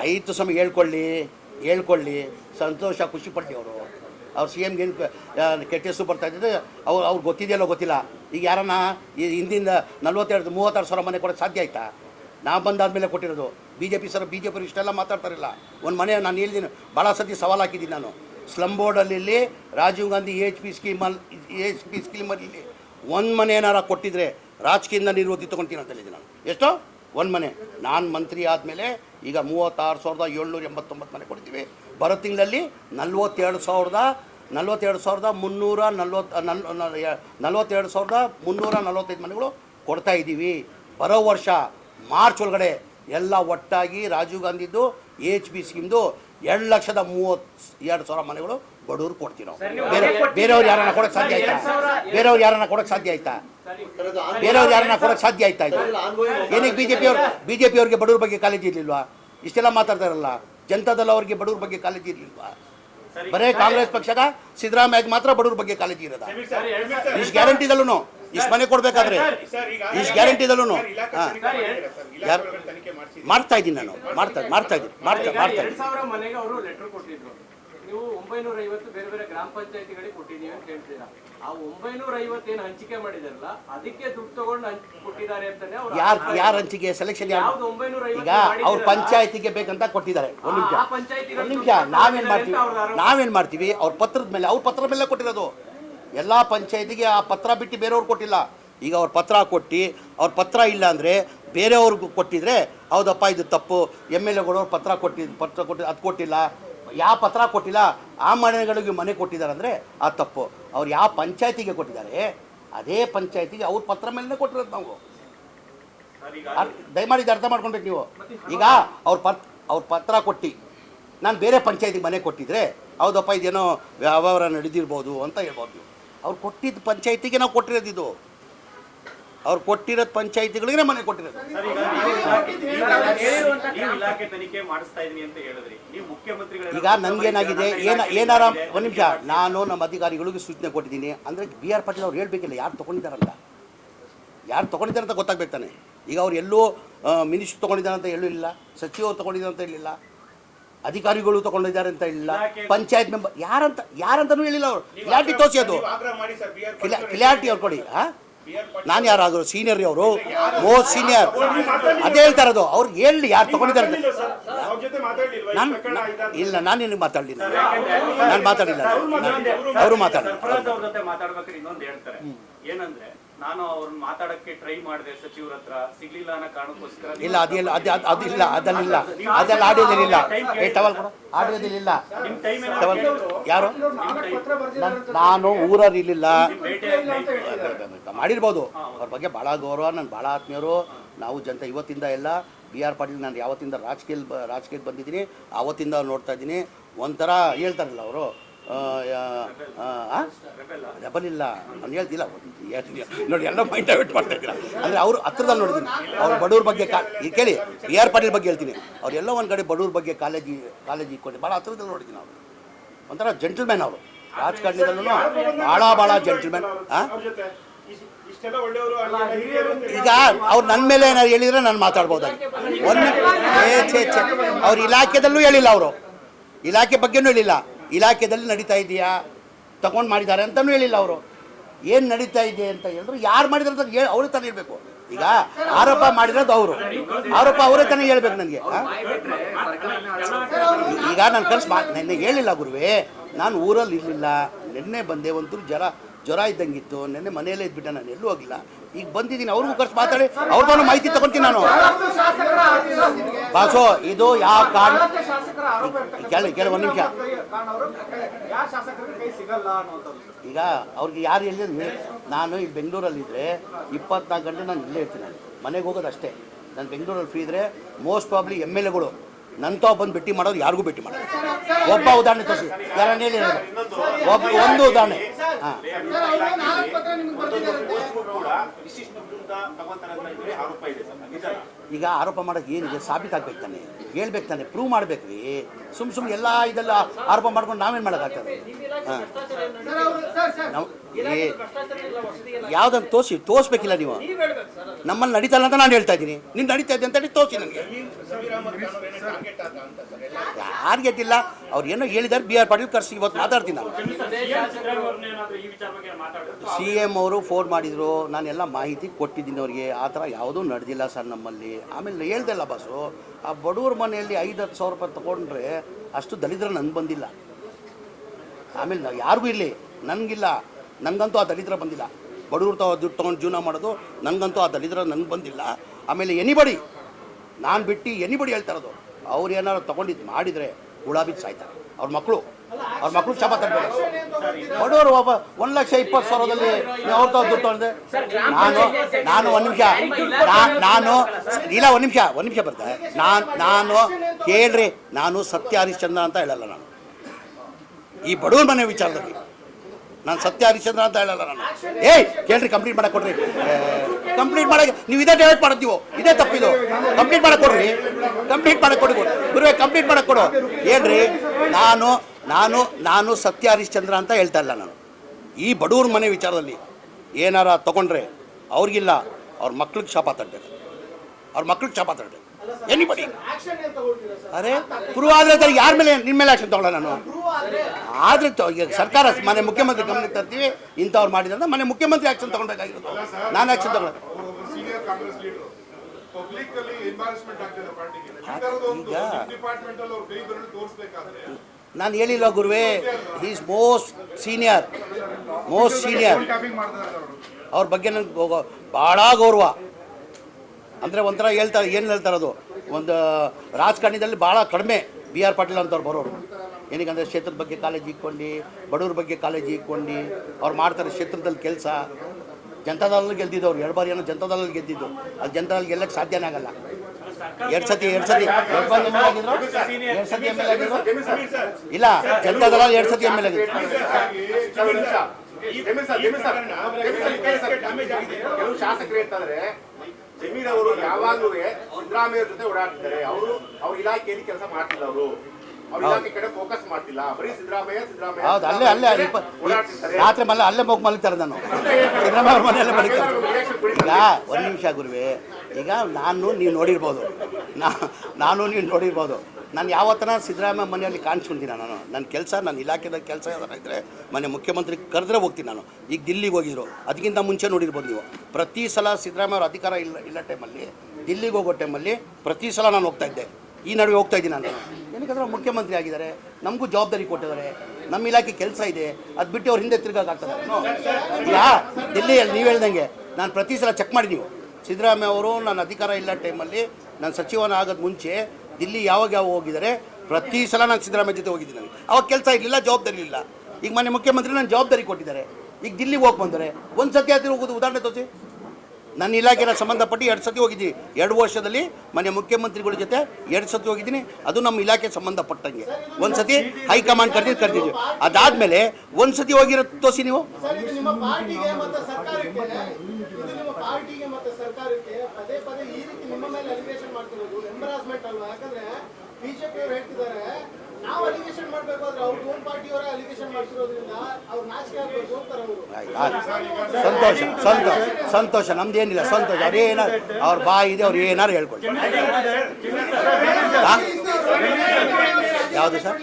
ಆಯ್ತು ಸಮಯ ಹೇಳ್ಕೊಳ್ಳಿ. ಹೇಳ್ಕೊಳ್ಳಿ, ಸಂತೋಷ, ಖುಷಿ ಪಡ್ಲಿ ಅವರು ಅವ್ರು ಸಿ ಎಮ್ಗೆ ಏನು ಕೆಟ್ಟ ಹೆಸರು ಬರ್ತಾ ಇದ್ದರೆ ಅವ್ರು ಅವ್ರು ಗೊತ್ತಿದೆಯಲ್ಲೋ ಗೊತ್ತಿಲ್ಲ. ಈಗ ಯಾರನ್ನ ಈ ಹಿಂದಿಂದ ನಲ್ವತ್ತೆರಡು, ಮೂವತ್ತಾರು ಸಾವಿರ ಮನೆ ಕೊಡೋಕ್ಕೆ ಸಾಧ್ಯ ಆಯ್ತಾ? ನಾ ಬಂದಾದ್ಮೇಲೆ ಕೊಟ್ಟಿರೋದು. B J P sir B J P ಇಷ್ಟೆಲ್ಲ ಮಾತಾಡ್ತಾರಿಲ್ಲ. ಒಂದು ಮನೆ ನಾನು ಹೇಳಿದ್ದೀನಿ ಭಾಳ ಸತಿ ಸವಾಲು ಹಾಕಿದ್ದೀನಿ ನಾನು. ಸ್ಲಮ್ ಬೋರ್ಡಲ್ಲಿ ರಾಜೀವ್ ಗಾಂಧಿ ಎಚ್ ಪಿ ಸ್ಕೀಮಲ್ಲಿ ಎಚ್ ಪಿ ಸ್ಕೀಮಲ್ಲಿ ಒಂದು ಮನೆ ಏನಾರ ಕೊಟ್ಟಿದ್ರೆ ರಾಜಕೀಯದಿಂದ ನಿರ್ವೃತ್ತಿ ತೊಗೊಳ್ತೀನಿ ಅಂತ ಹೇಳಿದ್ದೀನಿ ನಾನು. ಎಷ್ಟೋ? ಒಂದು ಮನೆ. ನಾನು ಮಂತ್ರಿ ಆದಮೇಲೆ ಈಗ ಮೂವತ್ತಾರು ಸಾವಿರದ ಏಳ್ನೂರ ಎಂಬತ್ತೊಂಬತ್ತು ಮನೆ ಕೊಡ್ತೀವಿ. ಬರೋ ತಿಂಗಳಲ್ಲಿ ನಲ್ವತ್ತೆರಡು ಸಾವಿರದ ನಲ್ವತ್ತೆರಡು ಸಾವಿರದ ಮುನ್ನೂರ ನಲ್ವತ್ತು, ನಲ್ ನಲ್ವತ್ತೆರಡು ಸಾವಿರದ ಮುನ್ನೂರ ನಲ್ವತ್ತೈದು ಮನೆಗಳು ಕೊಡ್ತಾ ಇದ್ದೀವಿ. ಬರೋ ವರ್ಷ ಮಾರ್ಚ್ ಒಳಗಡೆ ಎಲ್ಲ ಒಟ್ಟಾಗಿ ರಾಜೀವ್ ಗಾಂಧಿದು ಎಚ್ ಬಿ ಸ್ಕೀಮ್ದು ಎರಡು ಲಕ್ಷದ ಮೂವತ್ತು ಎರಡು ಸಾವಿರ ಮನೆಗಳು ಬಡವ್ರು ಕೊಡ್ತೀವಿ ನಾವು. ಬೇರೆ ಬೇರೆಯವ್ರು ಯಾರನ್ನ ಕೊಡಕ್ಕೆ ಸಾಧ್ಯ ಆಯ್ತಾ? ಬೇರೆಯವ್ರು ಯಾರನ್ನ ಕೊಡಕ್ಕೆ ಸಾಧ್ಯ ಆಯ್ತಾ? ಬೇರೆಯವ್ರು ಯಾರನ್ನ ಕೊಡಕ್ಕೆ ಸಾಧ್ಯ ಆಯ್ತಾ ಇದು? ಏನಕ್ಕೆ ಬಿ ಜೆ ಪಿ ಅವ್ರು ಬಿ ಜೆ ಪಿ ಅವ್ರಿಗೆ ಬಡವ್ರ ಬಗ್ಗೆ ಕಾಲೇಜ್ ಇರ್ಲಿಲ್ವಾ? ಇಷ್ಟೆಲ್ಲ ಮಾತಾಡ್ತಾರಲ್ಲ. ಜನತಾದಳ ಅವ್ರಿಗೆ ಬಡವ್ರ ಬಗ್ಗೆ ಕಾಲೇಜ್ ಇರ್ಲಿಲ್ವಾ? ಬರೇ ಕಾಂಗ್ರೆಸ್ ಪಕ್ಷದ ಸಿದ್ದರಾಮಯ್ಯ ಮಾತ್ರ ಬಡವ್ರ ಬಗ್ಗೆ ಕಾಲೇಜ್ ಇರೋದ? ಇಷ್ಟು ಗ್ಯಾರಂಟಿದಲ್ಲೂ ಇಷ್ಟು ಮನೆ ಕೊಡ್ಬೇಕಾದ್ರೆ. ಇಷ್ಟು ಗ್ಯಾರಂಟಿದಲ್ಲೂ ಹಾಂ. ಯಾರು ಮಾಡ್ತಾ ಇದ್ದೀನಿ ನಾನು. ಮಾಡ್ತಾ ಮಾಡ್ತಾ ಇದ್ದೀನಿ. ಮಾಡ್ತಾ ಮಾಡ್ತಾ ಇದ್ದೀನಿ. ನೀವು ಒಂಬೈನೂರ ಐವತ್ತು ಬೇರೆ ಬೇರೆ ಗ್ರಾಮ ಪಂಚಾಯತಿಗಳಿಗೆ ಕೊಟ್ಟಿದ್ದೀವಿ ಅಂತ ಹೇಳ್ತೀರಾ? ಆ ಒಂಬೈನೂರ ಐವತ್ತು ಏನು ಹಂಚಿಕೆ ಮಾಡಿದಾರಲ್ಲ ಅದಕ್ಕೆ ದುಡ್ಡು ತಗೊಂಡು ಕೊಟ್ಟಿದ್ದಾರೆ ಅಂತಾನೆ ಯಾರು ಯಾರ ಹಂಚಿಕೆ? ಸೆಲೆಕ್ಷನ್ ಯಾವ್ದು ಒಂಬೈನೂರ ಈಗ ಅವ್ರ ಪಂಚಾಯತಿಗೆ ಬೇಕಂತ ಕೊಟ್ಟಿದ್ದಾರೆ. ಒಂದು ನಿಮಿಷ. ಆ ಪಂಚಾಯ್ತಿಗಳು ಒಂದು ನಿಮಿಷ. ನಾವೇನ್ ಮಾಡ್ತೀವಿ? ನಾವೇನ್ ಮಾಡ್ತೀವಿ? ಅವ್ರ ಪತ್ರದ ಮೇಲೆ ಅವ್ರ ಪತ್ರದ ಮೇಲೆ ಕೊಟ್ಟಿರೋದು. ಎಲ್ಲ ಪಂಚಾಯತಿಗೆ ಆ ಪತ್ರ ಬಿಟ್ಟು ಬೇರೆಯವ್ರು ಕೊಟ್ಟಿಲ್ಲ. ಈಗ ಅವ್ರ ಪತ್ರ ಕೊಟ್ಟು ಅವ್ರ ಪತ್ರ ಇಲ್ಲ ಅಂದರೆ ಬೇರೆಯವ್ರಿಗೂ ಕೊಟ್ಟಿದ್ರೆ ಹೌದಪ್ಪ ಇದು ತಪ್ಪು. ಎಂ ಎಲ್ ಎಗಳು ಪತ್ರ ಕೊಟ್ಟಿದ್ದು ಪತ್ರ ಕೊಟ್ಟು ಅದು ಕೊಟ್ಟಿಲ್ಲ. ಯಾವ ಪತ್ರ ಕೊಟ್ಟಿಲ್ಲ ಆ ಮನೆಗಳಿಗೆ ಮನೆ ಕೊಟ್ಟಿದ್ದಾರೆ ಅಂದರೆ ಆ ತಪ್ಪು. ಅವ್ರು ಯಾವ ಪಂಚಾಯತಿಗೆ ಕೊಟ್ಟಿದ್ದಾರೆ ಅದೇ ಪಂಚಾಯತಿಗೆ ಅವ್ರ ಪತ್ರ ಮೇಲೆ ಕೊಟ್ಟಿರೋದು ನಾವು. ದಯಮಾಡಿ ಇದು ಅರ್ಥ ಮಾಡ್ಕೊಬೇಕು ನೀವು. ಈಗ ಅವ್ರ ಪತ್ ಅವ್ರ ಪತ್ರ ಕೊಟ್ಟು ನಾನು ಬೇರೆ ಪಂಚಾಯತಿಗೆ ಮನೆ ಕೊಟ್ಟಿದ್ರೆ ಹೌದಪ್ಪ ಇದೇನೋ ವ್ಯವಹಾರ ನಡೆದಿರ್ಬೋದು ಅಂತ ಹೇಳ್ಬೋದು ನೀವು. ಅವ್ರು ಕೊಟ್ಟಿದ್ದ ಪಂಚಾಯತಿಗೆ ನಾವು ಕೊಟ್ಟಿರೋದು ಇದು. ಅವ್ರು ಕೊಟ್ಟಿರೋ ಪಂಚಾಯತಿಗಳಿಗೆ ಮನೆ ಕೊಟ್ಟಿರೋದು. ಈಗ ನನ್ಗೇನಾಗಿದೆ ಏನ ಏನಾರ ಒಂದು ನಿಮಿಷ. ನಾನು ನಮ್ಮ ಅಧಿಕಾರಿಗಳಿಗೆ ಸೂಚನೆ ಕೊಟ್ಟಿದ್ದೀನಿ. ಅಂದರೆ ಬಿ ಆರ್ ಪಾಟೀಲ್ ಅವ್ರು ಹೇಳ್ಬೇಕಿಲ್ಲ. ಯಾರು ತಗೊಂಡಿದ್ದಾರಲ್ಲ ಯಾರು ತಗೊಂಡಿದ್ದಾರೆ ಅಂತ ಗೊತ್ತಾಗ್ಬೇಕು ತಾನೆ. ಈಗ ಅವ್ರು ಎಲ್ಲೋ ಮಿನಿಸ್ಟರ್ ತಗೊಂಡಿದ್ದಾರೆ ಅಂತ ಹೇಳಿಲ್ಲ ಸಚಿವರು ತಗೊಂಡಿದ್ದಾರೆ ಅಂತ ಹೇಳಿಲ್ಲ. ಅಧಿಕಾರಿಗಳು ತಗೊಂಡಿದ್ದಾರೆ ಅಂತ ಹೇಳಿಲ್ಲ ಪಂಚಾಯತ್ ಮೆಂಬರ್ ಯಾರಂತ ಯಾರಂತನೂ ಹೇಳಿಲ್ಲ ಅವರು. ಕ್ಲಾರಿಟಿ ತೋರಿಸಿ ಅದು. ಕ್ಲಾರಿಟಿ ಅವ್ರು ಕೊಡಿ. ಹಾಂ? ನಾನು ಯಾರಾದರೂ ಸೀನಿಯರ್ ಅವರು ಮೋಸ್ಟ್ ಸೀನಿಯರ್ ಅದೇ ಹೇಳ್ತಾ ಇರೋದು ಅವ್ರು ಹೇಳಿ ಯಾರು ತಗೊಂಡಿದ್ದಾರೆ ನಾನು ಇಲ್ಲ ನಾನು ನಿನಗೆ ಮಾತಾಡಲಿಲ್ಲ. ನಾನು ಮಾತಾಡಿಲ್ಲ ಅವರು ಮಾತಾಡಿ ಸರ್ಫರಾಜ್ ಜೊತೆ ಮಾತಾಡ್ಬೇಕಾದ್ರೆ ಇನ್ನೊಂದು ಹೇಳ್ತಾರೆ. ಏನಂದ್ರೆ ನಾನು ಅವ್ರನ್ನ ಮಾತಾಡಕ್ಕೆ ಟ್ರೈ ಮಾಡಿದೆ ಸಚಿವರ ಹತ್ರ. ಸಿಗ್ಲಿಲ್ಲ ಅನ್ನೋ ಕಾರಣಕ್ಕೋಸ್ಕರ ಇಲ್ಲ ಅದಿಲ್ಲ ಅದು ಅದು ಅದು ಅದಲ್ಲಿಲ್ಲ ಅದೆಲ್ಲ ಆಡಿಯೋದಿಲ್ಲ ಏ ಟವಲ್ ಕೊಡು. ಆಡಿಯೋದಿಲ್ಲ ಟವಲ್ ಯಾರು? ನಾನು ಊರಲ್ಲಿ ಇರಲಿಲ್ಲ ಮಾಡಿರ್ಬೋದು. ಅವ್ರ ಬಗ್ಗೆ ಭಾಳ ಗೌರವ ನಾನು ಭಾಳ ಆತ್ಮೀಯರು. ನಾವು ಜನತೆ ಇವತ್ತಿಂದ ಎಲ್ಲ ಬಿ ಆರ್ ಪಾಟೀಲ್ ನಾನು ಯಾವತ್ತಿಂದ ರಾಜಕೀಯ ರಾಜಕೀಯಕ್ಕೆ ಬಂದಿದ್ದೀನಿ ಆವತ್ತಿಂದ ನೋಡ್ತಾ ಇದ್ದೀನಿ. ಒಂಥರ ಹೇಳ್ತಾರಲ್ಲ ಅವರು. ರೆಬಲ್ ಇಲ್ಲ. ನಾನು ಹೇಳ್ತಿಲ್ಲ. ನೋಡಿ ಎಲ್ಲ ಪಾಯಿಂಟ್ ಡೈವರ್ಟ್ ಮಾಡ್ತಾ ಇದ್ದೀರಾ. ಅಂದರೆ ಅವರು ಹತ್ರದಲ್ಲಿ ನೋಡಿದ್ದೀನಿ. ಅವ್ರು ಬಡವ್ರ ಬಗ್ಗೆ ಕಾ ಕೇಳಿ ಬಿ ಆರ್ ಪಾಟೀಲ್ ಬಗ್ಗೆ ಹೇಳ್ತೀನಿ. ಅವರೆಲ್ಲ ಒಂದು ಕಡೆ ಬಡವ್ರ ಬಗ್ಗೆ ಕಾಲೇಜಿ ಕಾಲೇಜ್ ಇಟ್ಕೊಂಡು ಭಾಳ ಹತ್ರದಲ್ಲಿ ನೋಡಿದ್ದೀನಿ ಅವರು. ಒಂಥರ ಜೆಂಟಲ್ಮ್ಯಾನ್ ಅವರು. ರಾಜಕಾರಣದಲ್ಲೂ ಭಾಳ ಭಾಳ ಜೆಂಟಲ್ಮ್ಯಾನ್ ಹಾಂ ಈಗ ಅವ್ರು ನನ್ನ ಮೇಲೆ ಏನಾದ್ರು ಹೇಳಿದ್ರೆ ನಾನು ಮಾತಾಡ್ಬೋದಾಗಿ ಒಂದು ಛೇ ಛೇ. ಅವ್ರ ಇಲಾಖೆದಲ್ಲೂ ಹೇಳಿಲ್ಲ ಅವರು. ಇಲಾಖೆ ಬಗ್ಗೆನೂ ಹೇಳಿಲ್ಲ. ಇಲಾಖೆದಲ್ಲಿ ನಡೀತಾ ಇದೆಯಾ? ತಗೊಂಡು ಮಾಡಿದ್ದಾರೆ ಅಂತಲೂ ಹೇಳಿಲ್ಲ ಅವರು. ಏನು ನಡೀತಾ ಇದೆ ಅಂತ ಹೇಳಿದ್ರು ಯಾರು ಮಾಡಿದ್ರು ಅಂತ ಹೇಳಿ ಅವರು ತಾನೇ ಹೇಳಬೇಕು. ಈಗ ಆರೋಪ ಮಾಡಿರೋದು ಅವರು. ಆರೋಪ ಅವರೇ ತಾನೇ ಹೇಳ್ಬೇಕು ನನಗೆ ಈಗ ನಾನು ಕರ್ಸ್ ಮಾ ನಿನ್ನೆ ಹೇಳಿಲ್ಲ ಗುರುವೇ. ನಾನು ಊರಲ್ಲಿ ಇರಲಿಲ್ಲ. ನಿನ್ನೆ ಬಂದೆ ಒಂಚೂರು ಜ್ವರ ಜ್ವರ ಇದ್ದಂಗಿತ್ತು ನೆನ್ನೆ ಮನೆಯಲ್ಲೇ ಇದ್ಬಿಟ್ಟೆ ನಾನು, ಎಲ್ಲೂ ಹೋಗಿಲ್ಲ. ಈಗ ಬಂದಿದ್ದೀನಿ, ಅವ್ರಿಗೂ ಕರ್ಸ್ ಮಾತಾಡಿ ಅವ್ರದ್ದು ಮಾಹಿತಿ ತಗೊಂತೀನಿ ನಾನು. ಬಾಸೋ, ಇದು ಯಾವ ಕಾರಣ. ಕೇಳಿ ಕೇಳಿ ಒಂದು ನಿಮಿಷ. ಈಗ ಅವ್ರಿಗೆ ಯಾರು ಹೇಳಿದ್ರೆ ನಾನು? ಇಲ್ಲಿ ಬೆಂಗಳೂರಲ್ಲಿದ್ದರೆ ಇಪ್ಪತ್ನಾಲ್ಕು ಗಂಟೆ ನಾನು ಇಲ್ಲೇ ಇರ್ತೀನಿ ಮನೆಗೆ ಹೋಗೋದು ಅಷ್ಟೇ ನಾನು ಬೆಂಗಳೂರಲ್ಲಿ ಫ್ರೀ ಇದ್ದರೆ ಮೋಸ್ಟ್ ಪ್ರಾಬ್ಲಿ ಎಂ ಎಲ್ ಎಗಳು ನಂತ ಬಂದು ಭೇಟಿ ಮಾಡೋರು ಯಾರಿಗೂ ಭೇಟಿ ಮಾಡೋದು ಒಬ್ಬ ಉದಾಹರಣೆ ತೋರಿಸಿ. ಯಾರನ್ನ ಹೇಳಿ ಒಬ್ಬ ಒಂದು ಉದಾಹರಣೆ. ಹಾಂ. ಸರ್, ಅವರು ನಾಲ್ಕು ಪತ್ರ ನಿಮ್ಗೆ ಬರ್ತಿದ್ದಾರಂತೆ. ಕೂಡ ವಿಶಿಷ್ಟ ದುಡ್ಡ ತಗೊಂತಾರೆ ಆರೋಪ ಇದೆ ಸರ್ ನಿಜ ಈಗ ಆರೋಪ ಮಾಡೋದು ಏನಿದೆ? ಸಾಬೀತಾಗ್ಬೇಕು ತಾನೆ. ಹೇಳ್ಬೇಕು ತಾನೆ. ಪ್ರೂವ್ ಮಾಡ್ಬೇಕು ರೀ. ಸುಮ್ ಸುಮ್ಮನೆ ಎಲ್ಲ ಇದೆಲ್ಲ ಆರೋಪ ಮಾಡ್ಕೊಂಡು ನಾವೇನು ಮಾಡೋಕ್ಕಾಗ್ತದೆ ಹಾಂ ನಾವು ಯಾವ್ದನ್ನು ತೋರಿಸಿ? ತೋರಿಸ್ಬೇಕಿಲ್ಲ ನೀವು. ನಮ್ಮಲ್ಲಿ ನಡೀತಲ್ಲ ಅಂತ ನಾನು ಹೇಳ್ತಾ ಇದ್ದೀನಿ. ನೀನು ನಡೀತಾ ಇದ್ದೆ ಅಂತ ಹೇಳಿ ತೋರಿಸಿ ನನಗೆ. ಯಾರು ಗೆದ್ದಿಲ್ಲ? ಅವ್ರು ಏನೋ ಹೇಳಿದಾರೆ, ಬಿ ಆರ್ ಪಾಟೀಲ್ ಕರ್ಸಿ ಇವತ್ತು ಮಾತಾಡ್ತೀನಿ ನಾನು. ಸಿ ಎಂ ಅವರು ಫೋನ್ ಮಾಡಿದರು. ನಾನೆಲ್ಲ ಮಾಹಿತಿ ಕೊಟ್ಟಿದ್ದೀನಿ ಅವ್ರಿಗೆ. ಆ ಥರ ಯಾವುದೂ ನಡೆದಿಲ್ಲ ಸರ್ ನಮ್ಮಲ್ಲಿ. ಆಮೇಲೆ ಹೇಳ್ದಲ್ಲ ಬಸ್ಸು ಆ ಬಡವ್ರ ಮನೆಯಲ್ಲಿ ಐದು, ಹತ್ತು ಸಾವಿರ ರೂಪಾಯಿ ತೊಗೊಂಡ್ರೆ ಅಷ್ಟು ದಲಿತರ ನನಗೆ ಬಂದಿಲ್ಲ. ಆಮೇಲೆ ಯಾರಿಗೂ ಇರಲಿ. ನನಗಿಲ್ಲ. ನನಗಂತೂ ಆ ದಲಿತರ ಬಂದಿಲ್ಲ. ಬಡವರು ತಾವು ದುಡ್ಡು ತೊಗೊಂಡು ಜೀವನ ಮಾಡೋದು ನನಗಂತೂ ಆ ದಲಿತರ ನನಗೆ ಬಂದಿಲ್ಲ. ಆಮೇಲೆ ಎನಿಬಡಿ ನಾನು ಬಿಟ್ಟು ಎನಿಬಡಿ ಹೇಳ್ತಾ ಇರೋದು. ಅವ್ರು ಏನಾದ್ರು ತೊಗೊಂಡಿದ್ದು ಮಾಡಿದರೆ ಬಿದ್ದು ಸಾಯ್ತಾರೆ. ಅವ್ರ ಮಕ್ಕಳು ಅವ್ರ ಮಕ್ಕಳು ಶಾಪ ತರಬೇಕು ಬಡವರು ಒಬ್ಬ ಒಂದು ಲಕ್ಷ ಇಪ್ಪತ್ತು ಸಾವಿರದಲ್ಲಿ ಅವ್ರ ತಾವು ದುಡ್ಡು ತೊಗೊಂಡೆ ನಾನು ನಾನು ಒಂದು ನಿಮಿಷ ನಾನು ಇಲ್ಲ ಒಂದು ನಿಮಿಷ ಒಂದು ನಿಮಿಷ ಬರ್ತಾರೆ ನಾನು ನಾನು ಕೇಳ್ರಿ, ನಾನು ಸತ್ಯ ಹರಿಶ್ಚಂದ್ರ ಅಂತ ಹೇಳಲ್ಲ ನಾನು. ಈ ಬಡವ್ರ ಮನೆ ವಿಚಾರದಲ್ಲಿ ನಾನು ಸತ್ಯ ಹರಿಶ್ಚಂದ್ರ ಅಂತ ಹೇಳಲ್ಲ ನಾನು. ಏಯ್, ಕೇಳ್ರಿ ಕಂಪ್ಲೀಟ್ ಮಾಡಕ್ಕೆ ಕೊಡ್ರಿ. ಕಂಪ್ಲೀಟ್ ಮಾಡಕ್ಕೆ ನೀವು ಇದೇ ಡೈವರ್ಟ್ ಮಾಡ್ತೀವೋ ಇದೇ ತಪ್ಪಿದು ಕಂಪ್ಲೀಟ್ ಮಾಡಕ್ಕೆ ಕೊಡ್ರಿ. ಕಂಪ್ಲೀಟ್ ಮಾಡಕ್ಕೆ ಕೊಡಿ ಗುರುವೆ ಕಂಪ್ಲೀಟ್ ಮಾಡಕ್ಕೆ ಕೊಡು. ಏನ್ರಿ ನಾನು ನಾನು ನಾನು ಸತ್ಯ ಹರಿಶ್ಚಂದ್ರ ಅಂತ ಹೇಳ್ತಾ ಇಲ್ಲ ನಾನು. ಈ ಬಡವ್ರ ಮನೆ ವಿಚಾರದಲ್ಲಿ ಏನಾರ ತಗೊಂಡ್ರೆ ಅವ್ರಿಗಿಲ್ಲ, ಅವ್ರ ಮಕ್ಳಿಗೆ ಶಾಪ ತಡ್ಬೇಕು ಅವ್ರ ಮಕ್ಳಿಗೆ ಶಾಪ ತಟ್ಟಬೇಕು ಎನಿಬಡಿ ಸರ್ ಅರೆ ಪ್ರೂವ್ ಆದರೆ ಯಾರ ಮೇಲೆ ನಿಮ್ಮ ಮೇಲೆ ಆಕ್ಷನ್ ತಗೊಳ್ಳೋ ನಾನು? ಆದ್ರೆ ಈಗ ಸರ್ಕಾರ ಮನೆ ಮುಖ್ಯಮಂತ್ರಿ ಗಮನಕ್ಕೆ ತರ್ತೀವಿ ಇಂಥವ್ರು ಮಾಡಿದ್ರೆ ಮನೆ ಮುಖ್ಯಮಂತ್ರಿ ಆಕ್ಷನ್ ತಗೊಳ್ಬೇಕಾಗಿರೋದು ನಾನು ಒಂದು ಈಗ- ನಾನು ಹೇಳಿಲ್ಲ ಗುರುವೇ is most senior most senior ಅವ್ರ. ಬಗ್ಗೆ ನನಗೆ ಭಾಳ ಗೌರವ. ಅಂದರೆ ಒಂಥರ ಹೇಳ್ತಾರೆ ಏನು ಹೇಳ್ತಾರೆ ಅದು ಒಂದು ರಾಜಕಾರಣದಲ್ಲಿ ಭಾಳ ಕಡಿಮೆ ಬಿ ಆರ್ ಪಾಟೀಲ್ ಅಂತವ್ರು ಬರೋರು ಏನಕ್ಕಂದರೆ ಕ್ಷೇತ್ರದ ಬಗ್ಗೆ ಕಾಲೇಜ್ ಇಕ್ಕೊಂಡು ಬಡವ್ರ ಬಗ್ಗೆ ಕಾಲೇಜ್ ಇಕ್ಕೊಂಡು ಅವ್ರು ಮಾಡ್ತಾರೆ ಕ್ಷೇತ್ರದಲ್ಲಿ ಕೆಲಸ ಜನತಾದಳಲ್ಲಿ ಗೆದ್ದಿದ್ದವ್ರು ಎರಡು ಬಾರಿ ಏನೋ ಜನತಾದಳಲ್ಲಿ ಗೆದ್ದಿದ್ದು ಅದು ಜನತಾದಲ್ಲಿ ಗೆಲ್ಲಕ್ಕೆ ಸಾಧ್ಯನೇ ಆಗಲ್ಲ ಎರಡು ಸತಿ ಎರಡು ಸತಿ ಎರಡು ಎರಡು ಸತಿ ಎಂ ಎಲ್ ಆಗಿದ್ರು ಇಲ್ಲ ಜನತಾದಲ್ಲಿ ಎರಡು ಸತಿ ಎಂ ಎಲ್ ಆಗಿದ್ರು ಶಾಸಕರು ಜಮೀರ್ ಅವರು ಯಾವಾಗಲೂ ಸಿದ್ದರಾಮಯ್ಯ ಜೊತೆ ಓಡಾಡ್ತಿದ್ದಾರೆ. ಅವರು ಅವ್ರ ಇಲಾಖೆಯಲ್ಲಿ ಕೆಲಸ ಮಾಡ್ತಿಲ್ಲ ಅವರು. ಹೌದು ಅಲ್ಲೇ ಅಲ್ಲೇ ರಾತ್ರಿ ಮಲ್ಲ ಅಲ್ಲೇ ಹೋಗಿ ಮಲಗ್ತಾರೆ ನಾನು ಸಿದ್ದರಾಮಯ್ಯ ಅವ್ರ ಮನೆಯಲ್ಲೇ ಮಲಗ್ತಾರೆ. ಈಗ ಒಂದು ನಿಮಿಷ ಗುರುವೆ. ಈಗ ನಾನು ನೀವು ನೋಡಿರ್ಬೋದು. ನಾ ನಾನು ನೀವು ನೋಡಿರ್ಬೋದು. ನಾನು ಯಾವತ್ತನ ಸಿದ್ದರಾಮಯ್ಯ ಮನೆಯಲ್ಲಿ ಕಾಣಿಸ್ಕೊಂತೀನಿ ನಾನು. ನನ್ನ ಕೆಲಸ, ನನ್ನ ಇಲಾಖೆದ ಕೆಲಸ ಯಾವ್ದಾರ ಇದ್ದರೆ ಮನೆ ಮುಖ್ಯಮಂತ್ರಿ ಕರೆದ್ರೆ ಹೋಗ್ತೀನಿ ನಾನು. ಈಗ ದಿಲ್ಲಿಗೆ ಹೋಗಿದ್ರು. ಅದಕ್ಕಿಂತ ಮುಂಚೆ ನೋಡಿರ್ಬೋದು ನೀವು. ಪ್ರತಿ ಸಲ ಸಿದ್ದರಾಮಯ್ಯ ಅವ್ರ ಅಧಿಕಾರ ಇಲ್ಲ ಇಲ್ಲ ಟೈಮಲ್ಲಿ, ದಿಲ್ಲಿಗೆ ಹೋಗೋ ಟೈಮಲ್ಲಿ ಪ್ರತಿ ಸಲ ನಾನು ಹೋಗ್ತಾ ಇದ್ದೆ. ಈ ನಡುವೆ ಹೋಗ್ತಾ ಇದ್ದೀನಿ ನಾನು. ಅವ್ರು ಮುಖ್ಯಮಂತ್ರಿ ಆಗಿದ್ದಾರೆ. ನಮಗೂ ಜವಾಬ್ದಾರಿ ಕೊಟ್ಟಿದ್ದಾರೆ. ನಮ್ಮ ಇಲಾಖೆ ಕೆಲಸ ಇದೆ. ಅದು ಬಿಟ್ಟು ಅವ್ರ ಹಿಂದೆ ತಿರ್ಗಾಗ್ತದೆ ಯಾ ದಿಲ್ಲಿಯಲ್ಲಿ ನೀವು ಹೇಳ್ದಂಗೆ. ನಾನು ಪ್ರತಿ ಸಲ ಚೆಕ್ ಮಾಡಿ ನೀವು. ಸಿದ್ದರಾಮಯ್ಯ ಅವರು ನನ್ನ ಅಧಿಕಾರ ಇಲ್ಲ ಟೈಮಲ್ಲಿ ನಾನು ಸಚಿವನ ಆಗೋದು ಮುಂಚೆ ದಿಲ್ಲಿ ಯಾವಾಗ ಯಾವಾಗ ಹೋಗಿದ್ದಾರೆ, ಪ್ರತಿ ಸಲ ನಾನು ಸಿದ್ದರಾಮಯ್ಯ ಜೊತೆ ಹೋಗಿದ್ದೀನಿ ಅವಾಗ ಕೆಲಸ ಇರಲಿಲ್ಲ, ಜವಾಬ್ದಾರಿ ಇಲ್ಲ. ಈಗ ಮನೆ ಮುಖ್ಯಮಂತ್ರಿ ನಾನು ಜವಾಬ್ದಾರಿ ಕೊಟ್ಟಿದ್ದಾರೆ. ಈಗ ದಿಲ್ಲಿಗೆ ಹೋಗಿ ಬಂದರೆ ಒಂದು ಸತಿ ಆದರೆ ಹೋಗೋದು, ಉದಾಹರಣೆ ತೋರಿಸಿ. ನನ್ನ ಇಲಾಖೆನ ಸಂಬಂಧಪಟ್ಟು ಎರಡು ಸತಿ ಹೋಗಿದ್ದೀನಿ. ಎರಡು ವರ್ಷದಲ್ಲಿ ಮನೆ ಮುಖ್ಯಮಂತ್ರಿಗಳ ಜೊತೆ ಎರಡು ಸತಿ ಹೋಗಿದ್ದೀನಿ. ಅದು ನಮ್ಮ ಇಲಾಖೆ ಸಂಬಂಧಪಟ್ಟಂಗೆ. ಒಂದು ಸತಿ ಹೈಕಮಾಂಡ್ ಕರೆದಿದ್ದು ಕರೆದಿದ್ವಿ ಅದಾದಮೇಲೆ ಒಂದು ಸತಿ ಹೋಗಿರೋ ತೋಸಿ ನೀವು. ನಿಮ್ಮ ಮೇಲೆ ಅಲಿಗೇಷನ್ ಮಾಡ್ತಿರೋದು ಎಂಬರಾಸ್ಮೆಂಟ್ ಅಲ್ವಾ? ಯಾಕಂದ್ರೆ ಬಿಜೆಪಿ ಅವ್ರು ಹೇಳ್ತಿದ್ದಾರೆ ಸಂತೋಷ ಸಂತೋಷ ಸಂತೋಷ. ನಮ್ದೇನಿಲ್ಲ ಸಂತೋಷ. ಅವ್ರು ಏನಾರು, ಅವ್ರ ಬಾಯಿ ಇದೆ, ಅವ್ರು ಏನಾರು ಹೇಳ್ಕೊಳ್ಳಿ. ಆ? ಯಾವುದು ಸರ್?